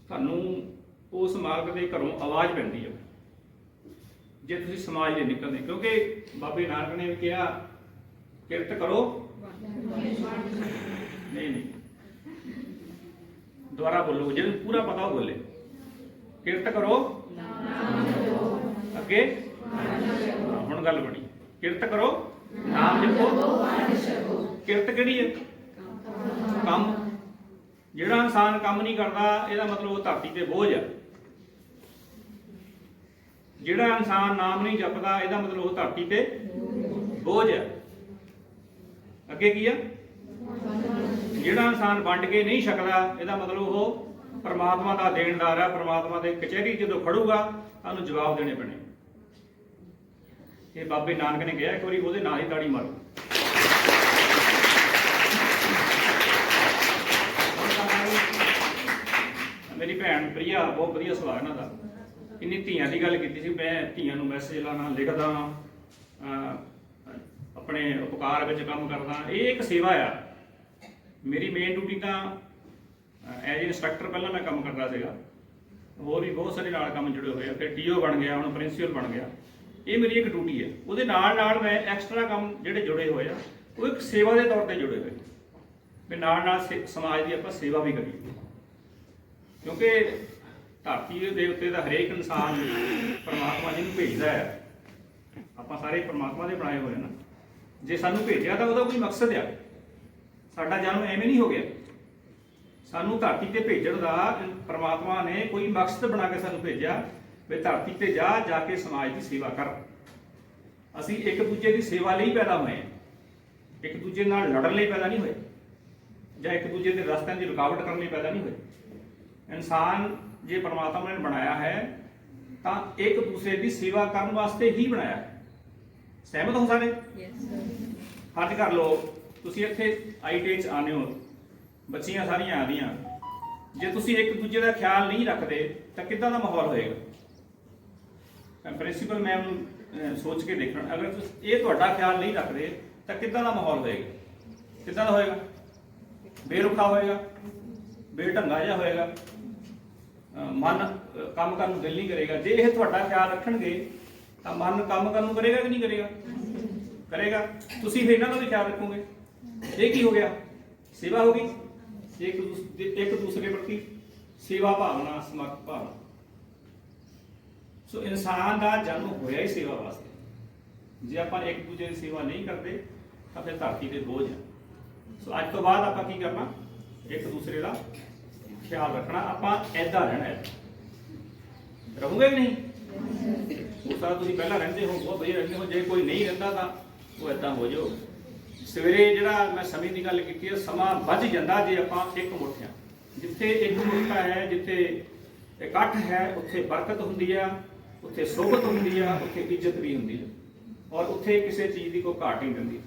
ਤੁਹਾਨੂੰ ਉਸ ਮਾਰਗ ਦੇ ਘਰੋਂ ਆਵਾਜ਼ ਪੈਂਦੀ ਹੈ ਜੇ ਤੁਸੀਂ ਸਮਾਜ ਲਈ ਨਿਕਲਦੇ ਕਿਉਂਕਿ ਬਾਬੇ ਨਾਨਕ ਨੇ ਕਿਹਾ ਕਿਰਤ ਕਰੋ। ਨਹੀਂ ਨਹੀਂ। ਦੁਬਾਰਾ ਬੋਲੋ ਜਿਹਨੂੰ ਪੂਰਾ ਪਤਾ ਉਹ ਬੋਲੇ। ਕਿਰਤ ਕਰੋ। ਅੱਗੇ। ਹੁਣ ਗੱਲ ਬਣੀ। ਕਿਰਤ ਕਰੋ। ਨਾਮ ਜਪੋ। ਕਿਰਤ ਕਿਹੜੀ ਹੈ? ਕੰਮ। ਜਿਹੜਾ ਇਨਸਾਨ ਕੰਮ ਨਹੀਂ ਕਰਦਾ, ਇਹਦਾ ਮਤਲਬ ਉਹ ਧਰਤੀ ਤੇ ਬੋਝ ਹੈ ਜਿਹੜਾ ਇਨਸਾਨ ਨਾਮ ਨਹੀਂ ਜਪਦਾ, ਇਹਦਾ ਮਤਲਬ ਉਹ ਧਰਤੀ ਤੇ ਬੋਝ ਹੈ ਅੱਗੇ ਕੀ ਆ? ਜਿਹੜਾ ਇਨਸਾਨ ਵੰਡ ਕੇ ਨਹੀਂ ਸਕਦਾ ਇਹਦਾ ਮਤਲਬ ਉਹ ਪਰਮਾਤਮਾ ਦਾ ਦੇਣਦਾਰ ਹੈ ਪਰਮਾਤਮਾ ਦੇ ਕਚਹਿਰੀ ਜਦੋਂ ਖੜੂਗਾ ਤੁਹਾਨੂੰ ਜਵਾਬ ਦੇਣੇ ਪੈਣੇ। ਇਹ ਬਾਬੇ ਨਾਨਕ ਨੇ ਕਿਹਾ, ਇੱਕ ਵਾਰੀ ਉਹਦੇ ਨਾਲ ਹੀ ਤਾੜੀ ਮਾਰੋ। ਮੇਰੀ ਭੈਣ ਪ੍ਰਿਆ, ਬਹੁਤ ਵਧੀਆ ਸਵਾਲ ਇਹਨਾਂ ਦਾ। ਇੰਨੀ ਧੀਆਂ ਦੀ ਗੱਲ ਕੀਤੀ ਸੀ, ਮੈਂ ਧੀਆਂ ਨੂੰ ਮੈਸੇਜ ਲਾਣਾ ਲਿਖਦਾ ਆਪਣੇ ਉਪਕਾਰ ਵਿੱਚ ਕੰਮ ਕਰਦਾ। ਇਹ ਇੱਕ ਸੇਵਾ ਆ। ਮੇਰੀ ਮੇਨ ਡਿਊਟੀ ਤਾਂ ਐਜ ਇੰਸਟ੍ਰਕਟਰ ਪਹਿਲਾਂ ਮੈਂ ਕੰਮ ਕਰਦਾ ਸੀਗਾ। ਹੋਰ ਵੀ ਬਹੁਤ ਸਾਰੇ ਨਾਲ ਕੰਮ ਜੁੜੇ ਹੋਏ ਆ। ਫਿਰ ਟੀਓ ਬਣ ਗਿਆ, ਹੁਣ ਪ੍ਰਿੰਸੀਪਲ ਬਣ ਗਿਆ। ਇਹ ਮੇਰੀ ਇੱਕ ਡਿਊਟੀ ਹੈ ਉਹਦੇ ਨਾਲ ਨਾਲ ਮੈਂ ਐਕਸਟਰਾ ਕੰਮ ਜਿਹੜੇ ਜੁੜੇ ਹੋਏ ਆ, ਉਹ ਇੱਕ ਸੇਵਾ ਦੇ ਤੌਰ ਤੇ ਜੁੜੇ ਹੋਏ ਵੀ ਨਾਲ ਨਾਲ ਸੇ- ਸਮਾਜ ਦੀ ਆਪਾਂ ਸੇਵਾ ਵੀ ਕਰੀਏ। ਕਿਉਂਕਿ ਧਰਤੀ ਦੇ ਉੱਤੇ ਦਾ ਹਰੇਕ ਇਨਸਾਨ ਪਰਮਾਤਮਾ ਜੀ ਨੂੰ ਭੇਜਦਾ ਹੈ, ਆਪਾਂ ਸਾਰੇ ਪਰਮਾਤਮਾ ਦੇ ਬਣਾਏ ਹੋਏ ਨਾ। ਜੇ ਸਾਨੂੰ ਭੇਜਿਆ ਤਾਂ ਉਹਦਾ ਕੋਈ ਮਕਸਦ ਆ। ਸਾਡਾ ਜਨਮ ਐਵੇਂ ਨਹੀਂ ਹੋ ਗਿਆ। ਸਾਨੂੰ ਧਰਤੀ ਤੇ ਭੇਜਣ ਦਾ ਪਰਮਾਤਮਾ ਨੇ ਕੋਈ ਮਕਸਦ ਬਣਾ ਕੇ ਸਾਨੂੰ ਭੇਜਿਆ ਵੀ ਧਰਤੀ ਤੇ ਜਾ ਜਾ ਕੇ ਸਮਾਜ ਦੀ ਸੇਵਾ ਕਰ। ਅਸੀਂ ਇੱਕ ਦੂਜੇ ਦੀ ਸੇਵਾ ਲਈ ਪੈਦਾ ਹੋਏ ਹਾਂ। ਇੱਕ ਦੂਜੇ ਨਾਲ ਲੜਨ ਲਈ ਪੈਦਾ ਨਹੀਂ ਹੋਏ। ਜਾਂ ਇੱਕ ਦੂਜੇ ਦੇ ਰਸਤਿਆਂ ਦੀ ਰੁਕਾਵਟ ਕਰਨ ਲਈ ਪੈਦਾ ਨਹੀਂ ਹੋਏ। ਇਨਸਾਨ ਜੇ ਪਰਮਾਤਮਾ ਨੇ ਬਣਾਇਆ ਹੈ ਤਾਂ ਇੱਕ ਦੂਸਰੇ ਦੀ ਸੇਵਾ ਕਰਨ ਵਾਸਤੇ ਹੀ ਬਣਾਇਆ ਹੈ। ਸਹਿਮਤ ਹੋ ਸਾਰੇ? ਹੱਥ ਕਰ ਲਓ। ਤੁਸੀਂ ਇੱਥੇ ਆਈਟੀ ਚ ਆਨੇ ਹੋ, ਬੱਚੀਆਂ ਸਾਰੀਆਂ ਆਦੀਆਂ ਜੇ ਤੁਸੀਂ ਇੱਕ ਦੂਜੇ ਦਾ ਖਿਆਲ ਨਹੀਂ ਰੱਖਦੇ, ਤਾਂ ਕਿੱਦਾਂ ਦਾ ਮਾਹੌਲ ਹੋਏਗਾ? ਪ੍ਰਿੰਸੀਪਲ ਮੈਮ ਨੂੰ ਸੋਚ ਕੇ ਦੇਖਣ, ਅਗਰ ਤੁਸੀਂ, ਇਹ ਤੁਹਾਡਾ ਖਿਆਲ ਨਹੀਂ ਰੱਖਦੇ, ਤਾਂ ਕਿੱਦਾਂ ਦਾ ਮਾਹੌਲ ਹੋਏਗਾ? ਕਿੱਦਾਂ ਦਾ ਹੋਏਗਾ? ਬੇਰੁਖਾ ਹੋਏਗਾ? ਬੇਢੰਗਾ ਜਿਹਾ ਹੋਏਗਾ? ਮਨ ਕੰਮ ਕਰਨ ਨੂੰ ਦਿਲ ਨਹੀਂ ਕਰੇਗਾ? ਜੇ ਇਹ ਤੁਹਾਡਾ ਖਿਆਲ ਰੱਖਣਗੇ, ਤਾਂ ਮਨ ਕੰਮ ਕਰਨ ਨੂੰ ਕਰੇਗਾ ਕਿ ਨਹੀਂ ਕਰੇਗਾ? ਕਰੇਗਾ। ਤੁਸੀਂ ਫਿਰ ਇਹਨਾਂ ਦਾ ਵੀ ਖਿਆਲ ਰੱਖੋਗੇ? ਇਹ ਕੀ ਹੋ ਗਿਆ? ਸੇਵਾ ਹੋ ਗਈ? ਇੱਕ ਦੂਸ- ਇੱਕ ਦੂਸਰੇ ਪ੍ਰਤੀ ਸੇਵਾ ਭਾਵਨਾ ਸਮਰਪ ਭਾਵਨਾ। ਸੋ ਇਨਸਾਨ ਦਾ ਜਨਮ ਹੋਇਆ ਹੀ ਸੇਵਾ ਵਾਸਤੇ। ਜੇ ਆਪਾਂ ਇੱਕ ਦੂਜੇ ਦੀ ਸੇਵਾ ਨਹੀਂ ਕਰਦੇ, ਤਾਂ ਫਿਰ ਧਰਤੀ ਤੇ ਬੋਝ ਹੈ ਸੋ ਅੱਜ ਤੋਂ ਬਾਅਦ ਆਪਾਂ ਕੀ ਕਰਨਾ? ਇੱਕ ਦੂਸਰੇ ਦਾ ਖਿਆਲ ਰੱਖਣਾ। ਆਪਾਂ ਐਦਾਂ ਰਹਿਣਾ ਹੈ ਰਹੋਗੇ ਕਿ ਨਹੀਂ? ਉਸ ਤਰ੍ਹਾਂ ਤੁਸੀਂ ਪਹਿਲਾਂ ਰਹਿੰਦੇ ਹੋ, ਬਹੁਤ ਵਧੀਆ ਰਹਿੰਦੇ ਹੋ। ਜੇ ਕੋਈ ਨਹੀਂ ਰਹਿੰਦਾ ਤਾਂ ਉਹ ਐਦਾਂ ਹੋ ਜਾਓ। ਸਵੇਰੇ ਜਿਹੜਾ ਮੈਂ ਸਮੇਂ ਦੀ ਗੱਲ ਕੀਤੀ ਹੈ ਸਮਾਂ ਵੱਜ ਜਾਂਦਾ ਜੇ ਆਪਾਂ ਇੱਕ ਮੁੱਠਿਆਂ। ਜਿੱਥੇ ਇੱਕ ਮੁੱਠਾ ਹੈ, ਜਿੱਥੇ ਇਕੱਠ ਹੈ, ਉੱਥੇ ਬਰਕਤ ਹੁੰਦੀ ਆ, ਉੱਥੇ ਸੋਭਤ ਹੁੰਦੀ ਆ, ਉੱਥੇ ਇੱਜ਼ਤ ਵੀ ਹੁੰਦੀ ਆ। ਔਰ ਉੱਥੇ ਕਿਸੇ ਚੀਜ਼ ਦੀ ਕੋਈ ਘਾਟ ਨਹੀਂ ਰਹਿੰਦੀ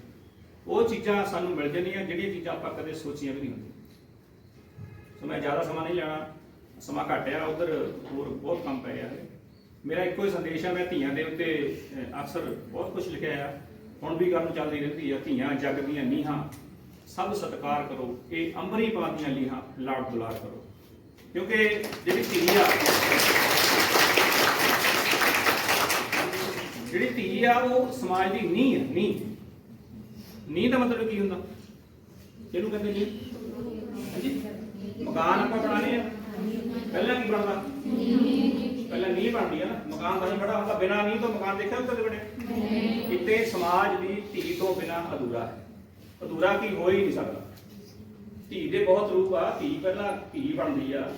ਉਹ ਚੀਜ਼ਾਂ ਸਾਨੂੰ ਮਿਲ ਜਾਂਦੀਆਂ, ਜਿਹੜੀਆਂ ਚੀਜ਼ਾਂ ਆਪਾਂ ਕਦੇ ਸੋਚੀਆਂ ਵੀ ਨਹੀਂ ਹੁੰਦੀਆਂ। ਸੋ ਮੈਂ ਜ਼ਿਆਦਾ ਸਮਾਂ ਨਹੀਂ ਲੈਣਾ। ਸਮਾਂ ਘੱਟ ਆ, ਉਧਰ ਹੋਰ ਬਹੁਤ ਕੰਮ ਪਏ ਆ। ਮੇਰਾ ਇੱਕੋ ਹੀ ਸੰਦੇਸ਼ ਆ, ਮੈਂ ਧੀਆਂ ਦੇ ਉੱਤੇ ਅਕਸਰ ਬਹੁਤ ਕੁਝ ਲਿਖਿਆ ਆ। ਹੁਣ ਵੀ ਗੱਲ ਚੱਲਦੀ ਰਹਿੰਦੀ ਆ, ਧੀਆਂ ਜੱਗ ਦੀਆਂ ਨੀਹਾਂ, ਸਭ ਸਤਿਕਾਰ ਕਰੋ, ਇਹ ਅੰਬਰੀ ਦੀਆਂ ਲੀਹਾਂ ਲਾੜ ਦੁਲਾਰ ਕਰੋ। ਕਿਉਂਕਿ ਜਿਹੜੀ ਧੀ ਆ, ਜਿਹੜੀ ਧੀ ਆ, ਉਹ ਸਮਾਜ ਦੀ ਨੀਂਹ ਹੈ ਨੀਂਹ। ਨੀਂਹ ਦਾ ਮਤਲਬ ਕੀ ਹੁੰਦਾ? ਇਹਨੂੰ ਕਹਿੰਦੇ ਨੀਂਹ? ਮਕਾਨ ਆਪਾਂ ਬਣਾਣੇ ਆ। ਪਹਿਲਾਂ ਕੀ ਬਣਦਾ? ਪਹਿਲਾਂ ਨੀਂਹ ਬਣਦੀ ਆ ਨਾ, ਮਕਾਨ ਤਾਂ ਨਹੀਂ ਬੜਾ ਹੁੰਦਾ, ਬਿਨਾਂ ਨੀਂਹ ਤੋਂ ਮਕਾਨ ਦੇਖਿਆ ਕਦੇ ਬਣੇ ਇੱਥੇ ਸਮਾਜ ਵੀ ਧੀ ਤੋਂ ਬਿਨਾਂ ਅਧੂਰਾ ਹੈ। ਅਧੂਰਾ ਕੀ ਹੋ ਹੀ ਨਹੀਂ ਸਕਦਾ। ਧੀ ਦੇ ਬਹੁਤ ਰੂਪ ਆ, ਧੀ ਪਹਿਲਾਂ ਧੀ ਬਣਦੀ ਆ,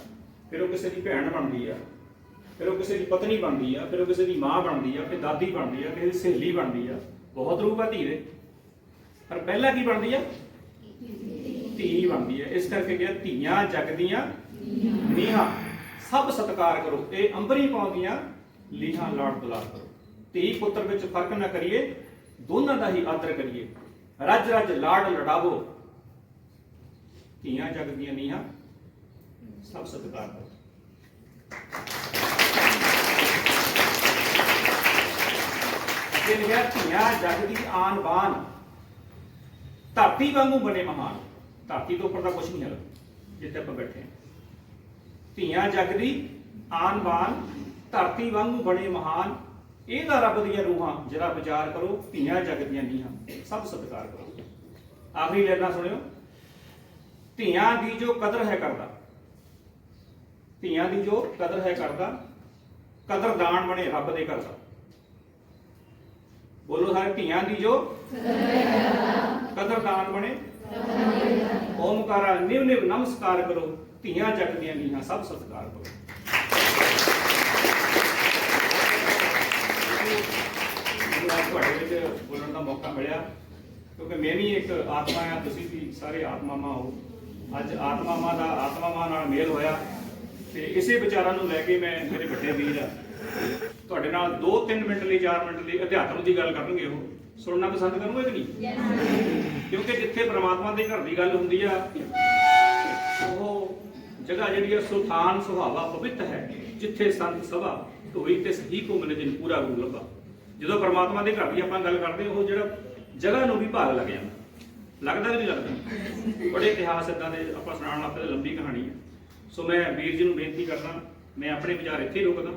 ਫਿਰ ਉਹ ਕਿਸੇ ਦੀ ਭੈਣ ਬਣਦੀ ਆ, ਫਿਰ ਉਹ ਕਿਸੇ ਦੀ ਪਤਨੀ ਬਣਦੀ ਆ, ਫਿਰ ਉਹ ਕਿਸੇ ਦੀ ਮਾਂ ਬਣਦੀ ਆ, ਫਿਰ ਦਾਦੀ ਬਣਦੀ ਆ ਕਿਸੇ ਦੀ ਸਹੇਲੀ ਬਣਦੀ ਆ। ਬਹੁਤ ਰੂਪ ਆ ਧੀ ਦੇ। ਪਰ ਪਹਿਲਾਂ ਕੀ ਬਣਦੀ ਆ? ਧੀ ਬਣਦੀ ਹੈ ਇਸ ਕਰਕੇ ਕਿਹਾ ਧੀਆਂ ਜਗਦੀਆਂ ਨੀਹਾਂ। ਸਭ ਸਤਿਕਾਰ ਕਰੋ। ਇਹ ਅੰਬਰੀ ਪਾਉਂਦੀਆਂ ਲੀਹਾਂ ਲਾੜ ਦੁਲਾਰ ਕਰੋ। ਧੀ ਪੁੱਤਰ ਵਿੱਚ ਫ਼ਰਕ ਨਾ ਕਰੀਏ, ਦੋਨਾਂ ਦਾ ਹੀ ਆਦਰ ਕਰੀਏ। ਰੱਜ ਰੱਜ ਲਾੜ ਲੜਾਵੋ। ਧੀਆਂ ਜਗਦੀਆਂ ਨੀਹਾਂ ਸਭ ਸਤਿਕਾਰ ਕਰੋ। ਅੱਗੇ ਲਿਖਿਆ ਧੀਆਂ ਜਗ ਦੀ ਆਨ ਬਾਨ, ਧਰਤੀ ਵਾਂਗੂ ਬਣੇ ਮਹਾਨ। ਧਰਤੀ ਤੋਂ ਉੱਪਰ ਤਾਂ ਕੁਝ ਨਹੀਂ ਹੈ ਜਿੱਥੇ ਆਪਾਂ ਬੈਠੇ ਹਾਂ। ਧੀਆਂ ਜਗ ਦੀ ਆਨ ਬਾਨ, ਧਰਤੀ ਵਾਂਗੂ ਬਣੇ ਮਹਾਨ। ਇਹ ਤਾਂ ਰੱਬ ਦੀਆਂ ਰੂਹਾਂ ਜਰਾ ਵਿਚਾਰ ਕਰੋ, ਧੀਆਂ ਜਗ ਦੀਆਂ ਨੀਹਾਂ, ਸਭ ਸਤਿਕਾਰ ਕਰੋ। ਆਖਰੀ ਲੈਣਾ ਸੁਣਿਓ। ਧੀਆਂ ਦੀ ਜੋ ਕਦਰ ਹੈ ਕਰਦਾ। ਧੀਆਂ ਦੀ ਜੋ ਕਦਰ ਹੈ ਕਰਦਾ ਕਦਰਦਾਨ ਬਣੇ ਰੱਬ ਦੇ ਕਰਦਾ ਬੋਲੋ ਸਾਰੇ, ਧੀਆਂ ਦੀ ਜੋ ਕਦਰਦਾਨ ਬਣੇ। ਓਮਕਾਰਾ ਨਿਵ ਨਿਵ ਨਮਸਕਾਰ ਕਰੋ। ਧੀਆਂ ਜਗ ਦੀਆਂ ਨੀਹਾਂ, ਸਭ ਸਤਿਕਾਰ ਕਰੋ ਮੈਨੂੰ ਅੱਜ ਤੁਹਾਡੇ ਵਿੱਚ ਬੋਲਣ ਦਾ ਮੌਕਾ ਮਿਲਿਆ। ਕਿਉਂਕਿ ਮੈਂ ਵੀ ਇੱਕ ਆਤਮਾ ਆ ਤੁਸੀਂ ਵੀ ਸਾਰੇ ਆਤਮਾਵਾਂ ਹੋ। ਅੱਜ ਆਤਮਾਵਾਂ ਦਾ ਆਤਮਾਵਾਂ ਨਾਲ ਮੇਲ ਹੋਇਆ ਤੇ ਇਸੇ ਵਿਚਾਰਾਂ ਨੂੰ ਲੈ ਕੇ ਮੈਂ ਮੇਰੇ ਵੱਡੇ ਵੀਰ ਆ। ਤੁਹਾਡੇ ਨਾਲ 2-3 ਮਿੰਟ ਲਈ 4 ਮਿੰਟ ਲਈ ਅਧਿਆਤਮ ਦੀ ਗੱਲ ਕਰਨਗੇ ਉਹ। ਸੁਣਨਾ ਪਸੰਦ ਕਰੋਗੇ ਕਿ ਨਹੀਂ? ਕਿਉਂਕਿ ਜਿੱਥੇ ਪ੍ਰਮਾਤਮਾ ਦੇ ਘਰ ਦੀ ਗੱਲ ਹੁੰਦੀ ਆ ਉਹ ਜਗ੍ਹਾ ਜਿਹੜੀ ਆ ਸੁਲਤਾਨ ਸੁਹਾਵਾ ਪਵਿੱਤ ਹੈ ਜਿੱਥੇ ਸੰਤ ਸਭਾ ਢੋਈ ਤੇ ਸਹੀ ਕੋ ਮਨ ਦਿਨ ਪੂਰਾ ਗੁਰੂ ਲੱਭਾ। ਜਦੋਂ ਪਰਮਾਤਮਾ ਦੇ ਘਰ ਦੀ ਆਪਾਂ ਗੱਲ ਕਰਦੇ ਉਹ ਜਿਹੜਾ ਜਗ੍ਹਾ ਨੂੰ ਵੀ ਭਾਗ ਲੱਗ ਜਾਂਦਾ। ਲੱਗਦਾ ਵੀ ਨਹੀਂ ਲੱਗਦਾ। ਬੜੇ ਇਤਿਹਾਸ ਇਦਾਂ ਦੇ ਆਪਾਂ ਸੁਣਾਉਣ ਲੱਗ ਪਏ ਲੰਬੀ ਕਹਾਣੀ ਹੈ। ਸੋ ਮੈਂ ਵੀਰ ਜੀ ਨੂੰ ਬੇਨਤੀ ਕਰਦਾ, ਮੈਂ ਆਪਣੇ ਵਿਚਾਰ ਇੱਥੇ ਹੀ ਰੋਕਦਾ।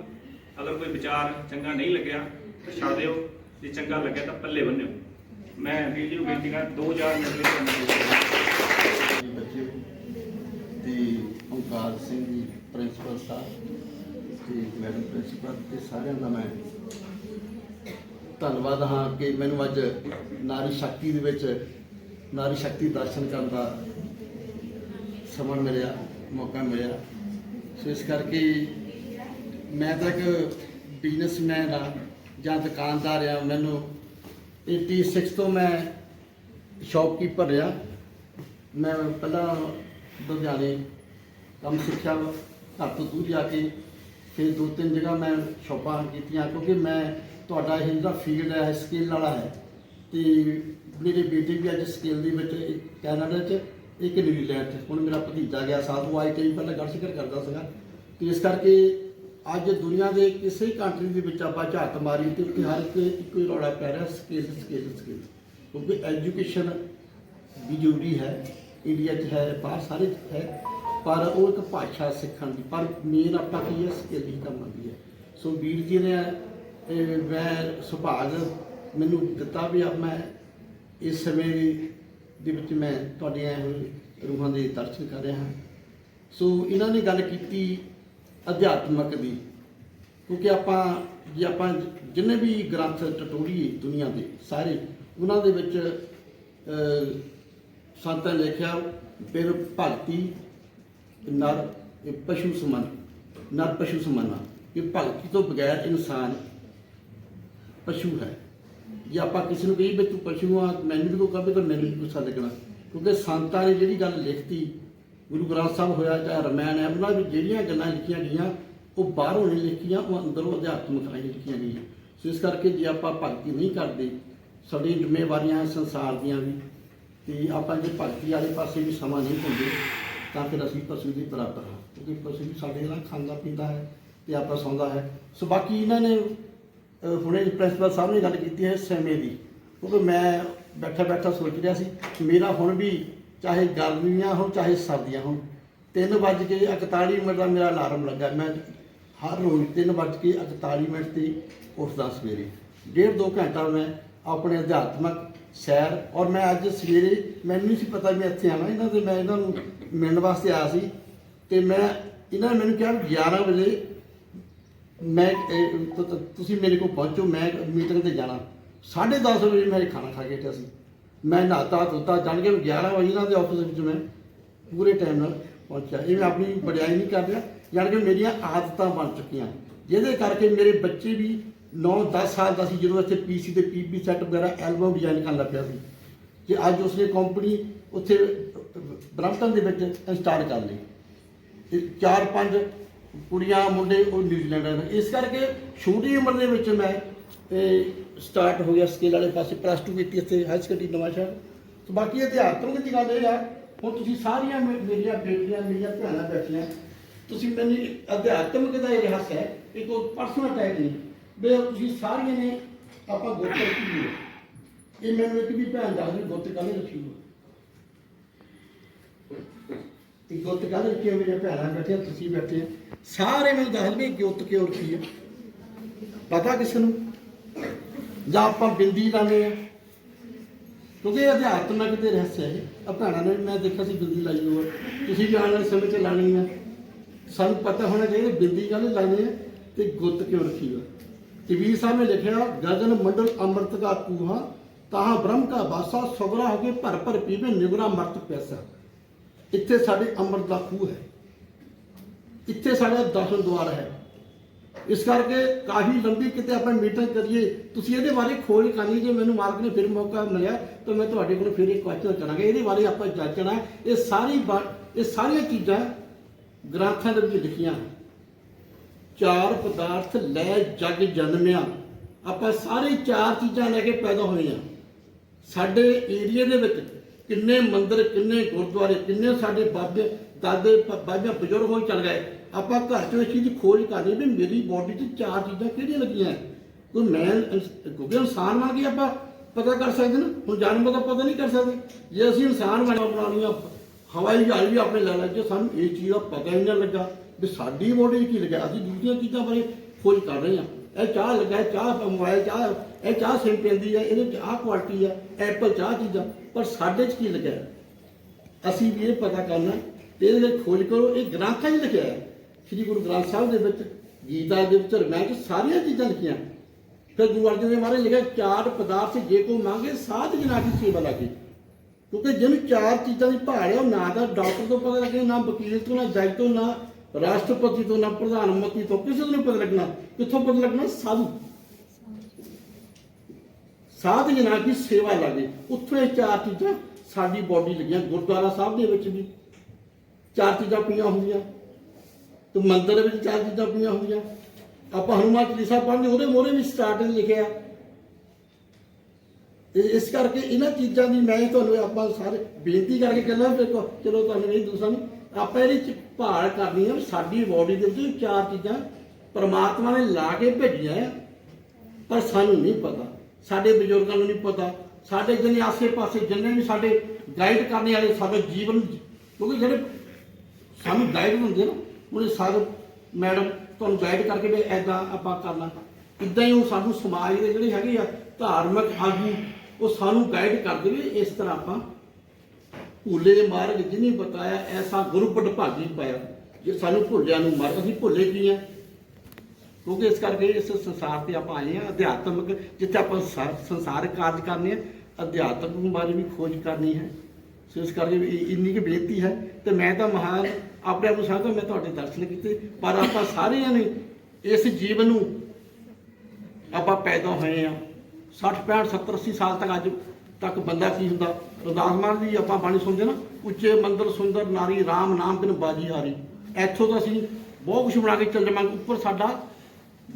ਅਗਰ ਕੋਈ ਵਿਚਾਰ ਚੰਗਾ ਨਹੀਂ ਲੱਗਿਆ, ਤਾਂ ਛੱਡ ਦਿਓ। ਜੇ ਚੰਗਾ ਲੱਗਿਆ, ਤਾਂ ਪੱਲੇ ਬੰਨਿਓ। ਮੈਂ ਵੀਰ ਜੀ ਨੂੰ ਬੇਨਤੀ ਕਰ 2000 ਮਿੰਟ ਲਈ ਤੁਹਾਨੂੰ ਬੱਚੇ। ਤੇ ਓਂਕਾਰ ਸਿੰਘ ਜੀ, ਪ੍ਰਿੰਸੀਪਲ ਸਾਹਿਬ, ਤੇ ਮੈਡਮ ਪ੍ਰਿੰਸੀਪਲ, ਤੇ ਸਾਰਿਆਂ ਦਾ ਮੈਂ ਧੰਨਵਾਦ ਹਾਂ ਕਿ ਮੈਨੂੰ ਅੱਜ ਨਾਰੀ ਸ਼ਕਤੀ ਦੇ ਵਿੱਚ ਨਾਰੀ ਸ਼ਕਤੀ ਦਰਸ਼ਨ ਕਰਨ ਦਾ ਸਮਾਂ ਮਿਲਿਆ, ਮੌਕਾ ਮਿਲਿਆ। ਸੋ ਇਸ ਕਰਕੇ ਮੈਂ ਤਾਂ ਇੱਕ ਬਿਜ਼ਨਸਮੈਨ ਆ ਜਾਂ ਦੁਕਾਨਦਾਰ ਆ ਮੈਨੂੰ 86 ਤੋਂ ਮੈਂ ਸ਼ੌਪਕੀਪਰ ਰਿਹਾ। ਮੈਂ ਪਹਿਲਾਂ ਲੁਧਿਆਣੇ ਕੰਮ ਸਿੱਖਿਆ, ਘਰ ਤੋਂ ਦੂਰ ਜਾ ਕੇ ਫਿਰ ਦੋ ਤਿੰਨ ਜਗ੍ਹਾ ਮੈਂ ਸ਼ੋਪਾਂ ਕੀਤੀਆਂ ਕਿਉਂਕਿ ਮੈਂ ਤੁਹਾਡਾ ਇਹ ਜਿਹੜਾ ਫੀਲਡ ਹੈ ਸਕਿੱਲ ਵਾਲਾ ਹੈ, ਤੇ ਮੇਰੇ ਬੇਟੇ ਵੀ ਅੱਜ ਸਕਿੱਲ ਦੇ ਵਿੱਚ ਇੱਕ ਕੈਨੇਡਾ 'ਚ, ਇੱਕ ਨਿਊਜ਼ੀਲੈਂਡ 'ਚ। ਹੁਣ ਮੇਰਾ ਭਤੀਜਾ ਗਿਆ, ਸਾਧੂ ਆਈ ਟੀ ਪਹਿਲਾਂ ਗੜਸ਼ਿਕਰ ਕਰਦਾ ਸੀਗਾ। ਤੇ ਇਸ ਕਰਕੇ ਅੱਜ ਦੁਨੀਆ ਦੇ ਕਿਸੇ ਕੰਟਰੀ ਦੇ ਵਿੱਚ ਆਪਾਂ ਝਾਤ ਮਾਰੀ ਤੇ ਉੱਥੇ ਹਰ ਇੱਕ ਇੱਕੋ ਹੀ ਰੌਲਾ ਪੈ ਰਿਹਾ ਸਕਿੱਲ ਸਕਿੱਲ ਸਕਿੱਲ ਕਿਉਂਕਿ ਐਜੂਕੇਸ਼ਨ ਵੀ ਜ਼ਰੂਰੀ ਹੈ ਇੰਡੀਆ 'ਚ ਹੈ, ਬਾਹਰ ਸਾਰੇ 'ਚ ਹੈ, ਪਰ ਉਹ ਇੱਕ ਭਾਸ਼ਾ ਸਿੱਖਣ ਦੀ, ਪਰ ਮੇਨ ਆਪਾਂ ਕੀ ਹੈ ਸਕਿੱਲ ਹੀ ਕੰਮ ਆਉਂਦੀ ਹੈ। ਸੋ ਵੀਰ ਜੀ ਨੇ ਇਹ ਮੈਂ ਸੁਭਾਗ ਮੈਨੂੰ ਦਿੱਤਾ ਵੀ ਆ, ਮੈਂ ਇਸ ਸਮੇਂ ਦੇ ਵਿੱਚ ਮੈਂ ਤੁਹਾਡੀਆਂ ਇਹ ਰੂਹਾਂ ਦੇ ਦਰਸ਼ਨ ਕਰ ਰਿਹਾ ਹਾਂ। ਸੋ ਇਹਨਾਂ ਨੇ ਗੱਲ ਕੀਤੀ ਅਧਿਆਤਮਕ ਦੀ, ਕਿਉਂਕਿ ਆਪਾਂ, ਜੇ ਆਪਾਂ ਜਿੰਨੇ ਵੀ ਗ੍ਰੰਥ ਟਟੋਰੀਏ ਦੁਨੀਆ ਦੇ ਸਾਰੇ, ਉਹਨਾਂ ਦੇ ਵਿੱਚ ਸੰਤਾਂ ਨੇ ਲਿਖਿਆ, ਫਿਰ ਭਗਤੀ, ਨਰ, ਇਹ ਪਸ਼ੂ ਸਮਾਨ ਨਰ ਪਸ਼ੂ ਸਮਾਨਾ ਕਿ ਭਗਤੀ ਤੋਂ ਬਗੈਰ ਇਨਸਾਨ ਪਸ਼ੂ ਹੈ। ਜੇ ਆਪਾਂ ਕਿਸੇ ਨੂੰ ਕਹੀ ਵੀ ਤੂੰ ਪਸ਼ੂ ਆ, ਮੈਨੂੰ ਵੀ ਕੋਈ ਕਹੇ ਤਾਂ ਮੈਨੂੰ ਵੀ ਗੁੱਸਾ ਲੱਗਣਾ। ਕਿਉਂਕਿ ਸੰਤਾਂ ਨੇ ਜਿਹੜੀ ਗੱਲ ਲਿਖਤੀ, ਗੁਰੂ ਗ੍ਰੰਥ ਸਾਹਿਬ ਹੋਇਆ ਜਾਂ ਰਮਾਇਣ ਹੈ, ਉਹਨਾਂ ਵਿੱਚ ਜਿਹੜੀਆਂ ਗੱਲਾਂ ਲਿਖੀਆਂ ਗਈਆਂ, ਉਹ ਬਾਹਰੋਂ ਨਹੀਂ ਲਿਖੀਆਂ, ਉਹ ਅੰਦਰੋਂ ਅਧਿਆਤਮਕ ਰਾਹੀਂ ਲਿਖੀਆਂ ਗਈਆਂ। ਸੋ ਇਸ ਕਰਕੇ ਜੇ ਆਪਾਂ ਭਗਤੀ ਨਹੀਂ ਕਰਦੇ ਸਾਡੀਆਂ ਜ਼ਿੰਮੇਵਾਰੀਆਂ ਸੰਸਾਰ ਦੀਆਂ ਵੀ। ਤੇ ਆਪਾਂ ਜੇ ਭਗਤੀ ਵਾਲੇ ਪਾਸੇ ਵੀ ਸਮਾਂ ਨਹੀਂ ਦਿੰਦੇ, ਤਾਂ ਫਿਰ ਅਸੀਂ ਪਸ਼ੂ ਦੀ ਬਰਾਬਰ ਹਾਂ। ਕਿਉਂਕਿ ਪਸ਼ੂ ਸਾਡੇ ਨਾਲ ਖਾਂਦਾ ਪੀਂਦਾ ਹੈ ਤੇ ਆਪਾਂ ਸੌਂਦਾ ਹੈ। ਸੋ ਬਾਕੀ ਇਹਨਾਂ ਨੇ ਹੁਣੇ ਪ੍ਰਿੰਸੀਪਲ ਸਾਹਿਬ ਨੇ ਗੱਲ ਕੀਤੀ ਹੈ ਸਮੇਂ ਦੀ, ਕਿਉਂਕਿ ਮੈਂ ਬੈਠਾ ਬੈਠਾ ਸੋਚ ਰਿਹਾ ਸੀ, ਮੇਰਾ ਹੁਣ ਵੀ ਚਾਹੇ ਗਰਮੀਆਂ ਹੋਣ, ਚਾਹੇ ਸਰਦੀਆਂ ਹੋਣ 3 ਵੱਜ ਕੇ 41 ਮਿੰਟ ਦਾ ਮੇਰਾ ਅਲਾਰਮ ਲੱਗਾ। ਮੈਂ ਹਰ ਰੋਜ਼ 3 ਵੱਜ ਕੇ 41 ਮਿੰਟ ਤੇ ਉੱਠਦਾ ਸਵੇਰੇ। ਡੇਢ ਦੋ ਘੰਟਾ ਮੈਂ ਆਪਣੇ ਅਧਿਆਤਮਕ ਸੈਰ, ਔਰ ਮੈਂ ਅੱਜ ਸਵੇਰੇ ਮੈਨੂੰ ਨਹੀਂ ਸੀ ਪਤਾ ਮੈਂ ਇੱਥੇ ਆਵਾਂ। ਇਹਨਾਂ ਦੇ ਮੈਂ ਇਹਨਾਂ ਨੂੰ ਮਿਲਣ ਵਾਸਤੇ ਆਇਆ ਸੀ, ਤੇ ਮੈਂ, ਇਹਨਾਂ ਨੇ ਮੈਨੂੰ ਕਿਹਾ ਵੀ 11 ਵਜੇ ਮੈਂ ਇਹ, ਤੁ- ਤੁ- ਤੁਸੀਂ ਮੇਰੇ ਕੋਲ ਪਹੁੰਚੋ ਮੈਂ ਮੀਟਿੰਗ ਤੇ ਜਾਣਾ। 10:30 ਵਜੇ ਮੈਂ ਖਾਣਾ ਖਾ ਕੇ ਹਟਿਆ ਸੀ। ਮੈਂ ਨਹਾਤਾ ਧੋਤਾ ਜਾਣ ਕੇ 11 ਵਜੇ ਨਾਲ ਦੇ ਆਫਿਸ ਵਿੱਚ ਮੈਂ ਪੂਰੇ ਟਾਈਮ ਨਾਲ ਪਹੁੰਚਿਆ। ਇਹ ਮੈਂ ਆਪਣੀ ਵਡਿਆਈ ਨਹੀਂ ਕਰ ਰਿਹਾ ਜਾਣ ਕੇ ਮੇਰੀਆਂ ਆਦਤਾਂ ਬਣ ਚੁੱਕੀਆਂ। ਜਿਹਦੇ ਕਰਕੇ ਮੇਰੇ ਬੱਚੇ ਵੀ 9-10 ਸਾਲ ਦਾ ਸੀ ਜਦੋਂ ਇੱਥੇ ਪੀਸੀ ਤੇ ਪੀਪੀ ਸੈੱਟ ਵਗੈਰਾ ਐਲਬਮ ਡਿਜ਼ਾਈਨ ਕਰਨ ਲੱਗ ਪਿਆ ਸੀ। ਕਿ ਅੱਜ ਉਸਨੇ ਕੰਪਨੀ ਉੱਥੇ ਬ੍ਰੈਂਪਟਨ ਦੇ ਵਿੱਚ ਇੰਸਟਾਲ ਕਰ ਲਈ। ਤੇ ਚਾਰ ਪੰਜ ਕੁੜੀਆਂ, ਮੁੰਡੇ, ਉਹ ਨਿਊਜ਼ੀਲੈਂਡ ਦੇ ਇਸ ਕਰਕੇ ਛੋਟੀ ਉਮਰ ਦੇ ਵਿੱਚ ਮੈਂ ਸਟਾਰਟ ਹੋ ਗਿਆ ਸਕੇਲ ਵਾਲੇ ਪਾਸੇ ਪਲੱਸ 2 ਕੀਤੀ ਇੱਥੇ ਹਾਈ ਸੈਕੰਡਰੀ ਨਵਾਂਸ਼ਹਿਰ ਤੇ ਬਾਕੀ ਅਧਿਆਤਮਿਕ ਦੀ ਗੱਲ ਇਹ ਆ, ਹੁਣ ਤੁਸੀਂ ਸਾਰੀਆਂ ਮੇਰੀਆਂ ਬੇਟੀਆਂ, ਮੇਰੀਆਂ ਭੈਣਾਂ ਬੈਠੀਆਂ, ਤੁਸੀਂ ਮੈਨੂੰ ਅਧਿਆਤਮਿਕ ਦਾ ਇਹ ਰਹੱਸ ਹੈ, ਇਹ ਕੋਈ ਪਰਸਨਲ ਟਾਈਪ ਨਹੀਂ। ਬੇ ਤੁਸੀਂ ਸਾਰੀਆਂ ਨੇ ਆਪਾਂ ਗੁੱਤ ਰੱਖੀ ਇਹ ਮੈਨੂੰ ਇੱਕ ਵੀ ਭੈਣ ਦੱਸਦੀ ਗੁੱਤ ਕਾਹਨੇ ਰੱਖੀ ਹੋਈ ਤੇ ਗੁੱਤ ਕਾਹਦੇ ਰੱਖੀ ਮੇਰੇ ਭੈਣਾਂ ਬੈਠੇ ਤੁਸੀਂ ਬੈਠੇ ਸਾਰੇ ਮੈਨੂੰ ਦੱਸ ਵੀ ਗੁੱਤ ਕਿਉਂ ਰੱਖੀ ਹੈ? ਪਤਾ ਕਿਸ ਨੂੰ? ਜਾਂ ਆਪਾਂ ਬਿੰਦੀ ਲਾਉਂਦੇ ਆ ਕਿਉਂਕਿ ਇਹ ਅਧਿਆਤਮਿਕ ਦੇ ਰਹੱਸ ਹੈ। ਆ ਭੈਣਾਂ ਨੇ, ਮੈਂ ਦੇਖਿਆ ਸੀ ਬਿੰਦੀ ਲਾਈ ਹੋਈ ਤੁਸੀਂ ਜਾਣ ਵਾਲੇ ਸਮੇਂ 'ਚ ਲਾਣੀ ਹੈ। ਸਾਨੂੰ ਪਤਾ ਹੋਣਾ ਚਾਹੀਦਾ ਬਿੰਦੀ ਕਾਹਦੇ ਲਾਉਂਦੇ ਆ ਤੇ ਗੁੱਤ ਕਿਉਂ ਰੱਖੀ ਹੋਈ ਕਬੀਰ ਸਾਹਿਬ ਨੇ ਲਿਖਿਆ, ਗਗਨ ਮੰਡਲ ਅੰਮ੍ਰਿਤ ਕਾ ਕੂਹਾ, ਤਾਹਾਂ ਬ੍ਰਹਮ ਕਾ ਵਾਸਾ ਸਗਰਾ ਹੋ ਕੇ ਭਰ ਭਰ ਪੀਵੇ, ਨਿਗਰਾ ਮਰਤ ਪਿਆਸਾ। ਇੱਥੇ ਸਾਡੇ ਅੰਮ੍ਰਿਤ ਦਾ ਖੂਹ ਹੈ। ਇੱਥੇ ਸਾਡਾ ਦਰਸ਼ਨ ਦੁਆਰ ਹੈ। ਇਸ ਕਰਕੇ ਕਾਫੀ ਲੰਬੀ ਕਿਤੇ ਆਪਾਂ ਮੀਟਿੰਗ ਕਰੀਏ, ਤੁਸੀਂ ਇਹਦੇ ਬਾਰੇ ਖੋਜ ਕਰਨੀ, ਜੇ ਮੈਨੂੰ ਮਾਲਕ ਨੇ ਫਿਰ ਮੌਕਾ ਮਿਲਿਆ, ਤਾਂ ਮੈਂ ਤੁਹਾਡੇ ਕੋਲ ਫਿਰ ਇੱਕ ਕੁਐਸਚਨ ਕਰਾਂਗਾ। ਇਹਦੇ ਬਾਰੇ ਆਪਾਂ ਜਾਚਣਾ ਇਹ ਸਾਰੀ ਬਾ- ਇਹ ਸਾਰੀਆਂ ਚੀਜ਼ਾਂ ਗ੍ਰੰਥਾਂ ਦੇ ਵਿੱਚ ਲਿਖੀਆਂ ਚਾਰ ਪਦਾਰਥ ਲੈ ਜਗ ਜਨਮਿਆ। ਆਪਾਂ ਸਾਰੇ ਚਾਰ ਚੀਜ਼ਾਂ ਲੈ ਕੇ ਪੈਦਾ ਹੋਏ ਆ ਸਾਡੇ ਏਰੀਆ ਦੇ ਵਿੱਚ ਕਿੰਨੇ ਮੰਦਿਰ, ਕਿੰਨੇ ਗੁਰਦੁਆਰੇ, ਕਿੰਨੇ ਸਾਡੇ ਬਾਬੇ, ਦਾਦੇ ਬਾਬੇ ਬਜ਼ੁਰਗ ਹੋਈ ਚੱਲ ਗਏ। ਆਪਾਂ ਘਰ ਚੋਂ ਇਸ ਚੀਜ਼ ਦੀ ਖੋਜ ਕਰਦੇ ਵੀ ਮੇਰੀ ਬਾਡੀ 'ਚ ਚਾਰ ਚੀਜ਼ਾਂ ਕਿਹੜੀਆਂ ਲੱਗੀਆਂ? ਕੋਈ ਮੈਂ ਕਿਉਂਕਿ ਇਨਸਾਨ ਬਣ ਕੇ ਆਪਾਂ ਪਤਾ ਕਰ ਸਕਦੇ ਨਾ। ਹੁਣ ਜਾਨਵਰ ਦਾ ਪਤਾ ਨਹੀਂ ਕਰ ਸਕਦੇ। ਜੇ ਅਸੀਂ ਇਨਸਾਨ ਬਣਾ ਬਣਾਉਣੀਆਂ ਹਵਾਈ ਜਹਾਜ਼ ਵੀ ਆਪਣੇ ਲੈ ਲੈ ਜੇ ਸਾਨੂੰ ਇਹ ਚੀਜ਼ ਦਾ ਪਤਾ ਹੀ ਨਾ ਲੱਗਾ ਵੀ ਸਾਡੀ ਬੋਡੀ ਕੀ ਲੱਗਿਆ। ਅਸੀਂ ਦੂਜੀਆਂ ਚੀਜ਼ਾਂ ਬਾਰੇ ਖੋਜ ਕਰ ਰਹੇ ਹਾਂ। ਇਹ ਚਾਹ ਲੱਗਾ, ਇਹ ਚਾਹ ਮੋਬਾਈਲ ਚਾਹ, ਇਹ ਚਾਹ ਸਿਮ ਪੈਂਦੀ ਹੈ ਇਹਦੇ ਚ ਕੁਆਲਿਟੀ ਹੈ ਐਪਲ ਚਾਹ ਚੀਜ਼ਾਂ, ਪਰ ਸਾਡੇ ਚ ਕੀ ਲੱਗਾ ਅਸੀਂ ਵੀ ਇਹ ਪਤਾ ਕਰਨਾ, ਤੇ ਇਹਦੇ ਵਿੱਚ ਖੋਜ ਕਰੋ, ਇਹ ਗ੍ਰੰਥਾਂ 'ਚ ਲਿਖਿਆ ਹੈ। ਸ੍ਰੀ ਗੁਰੂ ਗ੍ਰੰਥ ਸਾਹਿਬ ਦੇ ਵਿੱਚ, ਗੀਤਾ ਦੇ ਵਿੱਚ ਰਮੈਂ 'ਚ ਸਾਰੀਆਂ ਚੀਜ਼ਾਂ ਲਿਖੀਆਂ। ਫਿਰ ਗੁਰੂ ਅਰਜਨ ਦੇਵ ਮਹਾਰਾਜ ਲਿਖਿਆ, ਚਾਰ ਪਦਾਰਥ ਜੇ ਕੋ ਮੰਗੇ, ਸਾਧ ਜਨਾ ਕੀ ਸੇਵਾ ਲਾਗੇ। ਕਿਉਂਕਿ ਜਿਹਨੂੰ ਚਾਰ ਚੀਜ਼ਾਂ ਦੀ ਭਾਲ ਹੈ ਉਹ ਨਾ ਤਾਂ ਡਾਕਟਰ ਤੋਂ ਪਤਾ ਲੱਗੇ, ਨਾ ਵਕੀਲ ਤੋਂ, ਨਾ ਜੱਜ ਤੋਂ, ਨਾ ਰਾਸ਼ਟਰਪਤੀ ਤੋਂ ਨਾ ਪ੍ਰਧਾਨ ਮੰਤਰੀ ਤੋਂ ਕਿਸੇ ਤੋਂ ਨਹੀਂ ਪਤਾ ਲੱਗਣਾ। ਕਿੱਥੋਂ ਪਤਾ ਲੱਗਣਾ? ਸਾਧੂ। ਸਾਧ ਜਨਾ ਕੀ ਸੇਵਾ ਲਾਗੇ। ਉੱਥੋਂ ਇਹ ਚਾਰ ਚੀਜ਼ਾਂ ਸਾਡੀ ਬਾਡੀ ਲੱਗੀਆਂ। ਗੁਰਦੁਆਰਾ ਸਾਹਿਬ ਦੇ ਵਿੱਚ ਵੀ ਚਾਰ ਚੀਜ਼ਾਂ ਪਈਆਂ ਹੁੰਦੀਆਂ। ਤੇ ਮੰਦਿਰ ਵਿੱਚ ਚਾਰ ਚੀਜ਼ਾਂ ਪਈਆਂ ਹੁੰਦੀਆਂ। ਆਪਾਂ ਹਨੂਮਾਨ ਚਾਲੀਸਾ ਪੜ੍ਹਦੇ, ਉਹਦੇ ਮੋਰੇ ਵੀ ਸਟਾਰਟਿੰਗ ਲਿਖਿਆ। ਤੇ ਇਸ ਕਰਕੇ ਇਹਨਾਂ ਚੀਜ਼ਾਂ ਦੀ ਮੈਂ ਤੁਹਾਨੂੰ ਆਪਾਂ ਸਾਰੇ ਬੇਨਤੀ ਕਰਕੇ ਕਹਿੰਦਾ ਵੀ ਚਲੋ ਤੁਹਾਨੂੰ ਨਹੀਂ ਦੂਸਰਾ ਨਹੀਂ ਆਪਾਂ ਇਹਦੇ ਚ ਭਾਲ ਕਰਨੀ ਹੈ ਸਾਡੀ ਬਾਡੀ ਦੇ ਵਿੱਚ ਚਾਰ ਚੀਜ਼ਾਂ ਪਰਮਾਤਮਾ ਨੇ ਲਾ ਕੇ ਭੇਜੀਆਂ ਹੈ, ਪਰ ਸਾਨੂੰ ਨਹੀਂ ਪਤਾ। ਸਾਡੇ ਬਜ਼ੁਰਗਾਂ ਨੂੰ ਨਹੀਂ ਪਤਾ। ਸਾਡੇ ਜਿਹਨੇ ਆਸੇ-ਪਾਸੇ ਜਿੰਨੇ ਵੀ ਸਾਡੇ ਗਾਈਡ ਕਰਨ ਵਾਲੇ ਸਾਡੇ ਜੀਵਨ ਕਿਉਂਕਿ ਜਿਹੜੇ ਸਾਨੂੰ ਗਾਈਡ ਹੁੰਦੇ ਨਾ ਉਹਨੇ ਸਾਰੇ ਮੈਡਮ ਤੁਹਾਨੂੰ ਗਾਈਡ ਕਰਕੇ ਵੀ ਐਦਾਂ ਆਪਾਂ ਕਰਨਾ। ਇਦਾਂ ਹੀ ਉਹ ਸਾਨੂੰ ਸਮਾਜ ਦੇ ਜਿਹੜੇ ਹੈਗੇ ਆ ਧਾਰਮਿਕ ਆਗੂ ਉਹ ਸਾਨੂੰ ਗਾਈਡ ਕਰਦੇ ਵੀ ਇਸ ਤਰ੍ਹਾਂ ਆਪਾਂ ਭੁੱਲੇ ਦੇ ਮਾਰਗ ਜਿਨੀ ਬਤਾਇਆ, ਐਸਾ ਗੁਰੂ ਭਾਗੀ ਪਾਇਆ। ਜੇ ਸਾਨੂੰ ਭੁੱਲਿਆਂ ਨੂੰ ਮਾਰ ਅਸੀਂ ਭੁੱਲੇ ਕੀ ਆ? ਕਿਉਂਕਿ ਇਸ ਕਰਕੇ ਇਸ ਸੰਸਾਰ ਤੇ ਆਪਾਂ ਆਏ ਆ, ਅਧਿਆਤਮਿਕ, ਜਿੱਥੇ ਆਪਾਂ ਸੰ- ਸੰਸਾਰਿਕ ਕਾਰਜ ਕਰਨੇ ਆ, ਅਧਿਆਤਮਿਕ ਬਾਰੇ ਵੀ ਖੋਜ ਕਰਨੀ ਹੈ। ਸੋ ਇਸ ਕਰਕੇ ਇੰਨੀ ਕੁ ਬੇਨਤੀ ਹੈ ਤੇ ਮੈਂ ਤਾਂ ਮਹਾਨ ਆਪਣੇ ਆਪ ਨੂੰ ਸਮਝਦਾ, ਮੈਂ ਤੁਹਾਡੇ ਦਰਸ਼ਨ ਕੀਤੇ, ਪਰ ਆਪਾਂ ਸਾਰਿਆਂ ਨੇ ਇਸ ਜੀਵਨ ਨੂੰ ਆਪਾਂ ਪੈਦਾ ਹੋਏ ਆ। 60 65 70 80 ਸਾਲ ਤੱਕ ਅੱਜ ਤੱਕ ਬੰਦਾ ਕੀ ਹੁੰਦਾ? ਰਦਾਸ ਮਹਾਰਾਜ ਦੀ ਆਪਾਂ ਬਾਣੀ ਸੁਣਦੇ ਨਾ, ਉੱਚੇ ਮੰਦਰ ਸੁੰਦਰ ਨਾਰੀ RAM ਨਾਮ ਬਿਨ ਬਾਜੀ ਹਾਰੀ। ਇੱਥੋਂ ਤਾਂ ਅਸੀਂ ਬਹੁਤ ਕੁਝ ਬਣਾ ਕੇ ਚੱਲ ਜਾਵਾਂਗੇ, ਉੱਪਰ ਸਾਡਾ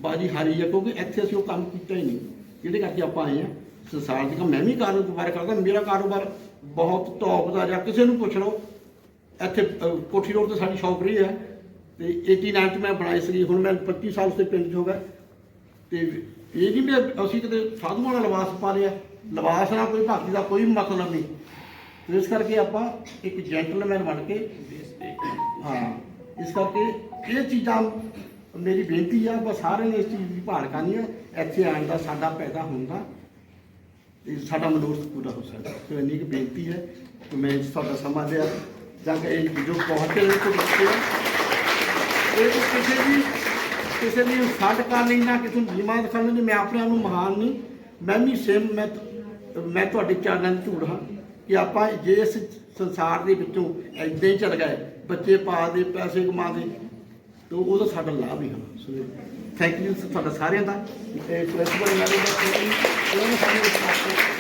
ਬਾਜੀ ਹਾਰੀ ਹੈ ਕਿਉਂਕਿ ਇੱਥੇ ਅਸੀਂ ਉਹ ਕੰਮ ਕੀਤਾ ਹੀ ਨਹੀਂ। ਜਿਹਦੇ ਕਰਕੇ ਆਪਾਂ ਆਏ ਆ। ਸੰਸਾਰ ਦੇ ਕੰਮ ਮੈਂ ਵੀ ਕਾਰੋਬਾਰ ਕਰਦਾ, ਮੇਰਾ ਕਾਰੋਬਾਰ ਬਹੁਤ ਟੌਪ ਦਾ ਜਾਂ ਕਿਸੇ ਨੂੰ ਪੁੱਛ ਲਓ। ਇੱਥੇ ਕੋਠੀ ਰੋਡ ਤੇ ਸਾਡੀ ਸ਼ੌਪ ਰਹੀ ਹੈ ਤੇ 89 ਚ ਮੈਂ ਬਣਾਈ ਸੀ ਹੁਣ ਮੈਂ 25 ਸਾਲ ਉਸੇ ਪਿੰਡ 'ਚ ਹੋ ਗਿਆ। ਤੇ ਇਹ ਨਹੀਂ ਵੀ ਅਸੀਂ ਕਿਤੇ ਸਾਧੂਆਂ ਦਾ ਲਿਬਾਸ ਪਾ ਲਿਆ। ਲਿਬਾਸ ਨਾਲ ਕੋਈ ਭਗਤੀ ਦਾ ਕੋਈ ਮਤਲਬ ਨਹੀਂ। ਇਸ ਕਰਕੇ ਆਪਾਂ ਇੱਕ ਜੈਂਟਲਮੈਨ ਬਣ ਕੇ ਹਾਂ, ਇਸ ਕਰਕੇ ਇਹ ਚੀਜ਼ਾਂ ਮੇਰੀ ਬੇਨਤੀ ਆ ਬਸ ਸਾਰਿਆਂ ਨੇ ਇਸ ਚੀਜ਼ ਦੀ ਭਾਲ ਕਰਨੀ ਹੈ ਇੱਥੇ ਆਉਣ ਦਾ ਸਾਡਾ ਪੈਦਾ ਹੋਣ ਦਾ ਸਾਡਾ ਮਨੋਰਥ ਪੂਰਾ ਹੋ ਸਕਦਾ। ਸੋ ਇੰਨੀ ਕੁ ਬੇਨਤੀ ਹੈ ਕਿ ਮੈਂ ਤੁਹਾਡਾ ਸਮਾਂ ਲਿਆ ਜਾਂ ਕਿ ਇਹ ਜੋ ਪਹੁੰਚੇ ਨੇ ਕੋਈ ਬੱਚੇ ਇਹ ਕਿਸੇ ਵੀ ਕਿਸੇ ਦੀ ਇਨਸਲਟ ਕਰ ਲਈ ਨਾ, ਕਿਸੇ ਨੂੰ ਨੀਵਾਂ ਦਿਖਾਉਣ ਲਈ ਮੈਂ ਆਪਣੇ ਆਪ ਨੂੰ ਮਹਾਨ ਨਹੀਂ। ਮੈਂ ਵੀ ਸੇਮ ਮੈਂ ਮੈਂ ਤੁਹਾਡੇ ਚਰਨਾਂ 'ਚ ਝੂੜ ਹਾਂ ਕਿ ਆਪਾਂ ਜੇ ਇਸ ਸੰਸਾਰ ਦੇ ਵਿੱਚੋਂ ਐਦਾਂ ਹੀ ਚੱਲ ਗਏ, ਬੱਚੇ ਪਾਲਦੇ ਪੈਸੇ ਕਮਾਉਂਦੇ ਤਾਂ ਉਹਦਾ ਸਾਡਾ ਲਾਭ ਹੀ ਹੋਣਾ ਸੋ ਥੈਂਕ ਯੂ ਤੁਹਾਡਾ ਸਾਰਿਆਂ ਦਾ। ਪ੍ਰਿੰਸੀਪਲ ਮੈਡਮ ਦਾ ਥੈਂਕ ਯੂ ਉਹਨਾਂ ਨੇ ਸਾਨੂੰ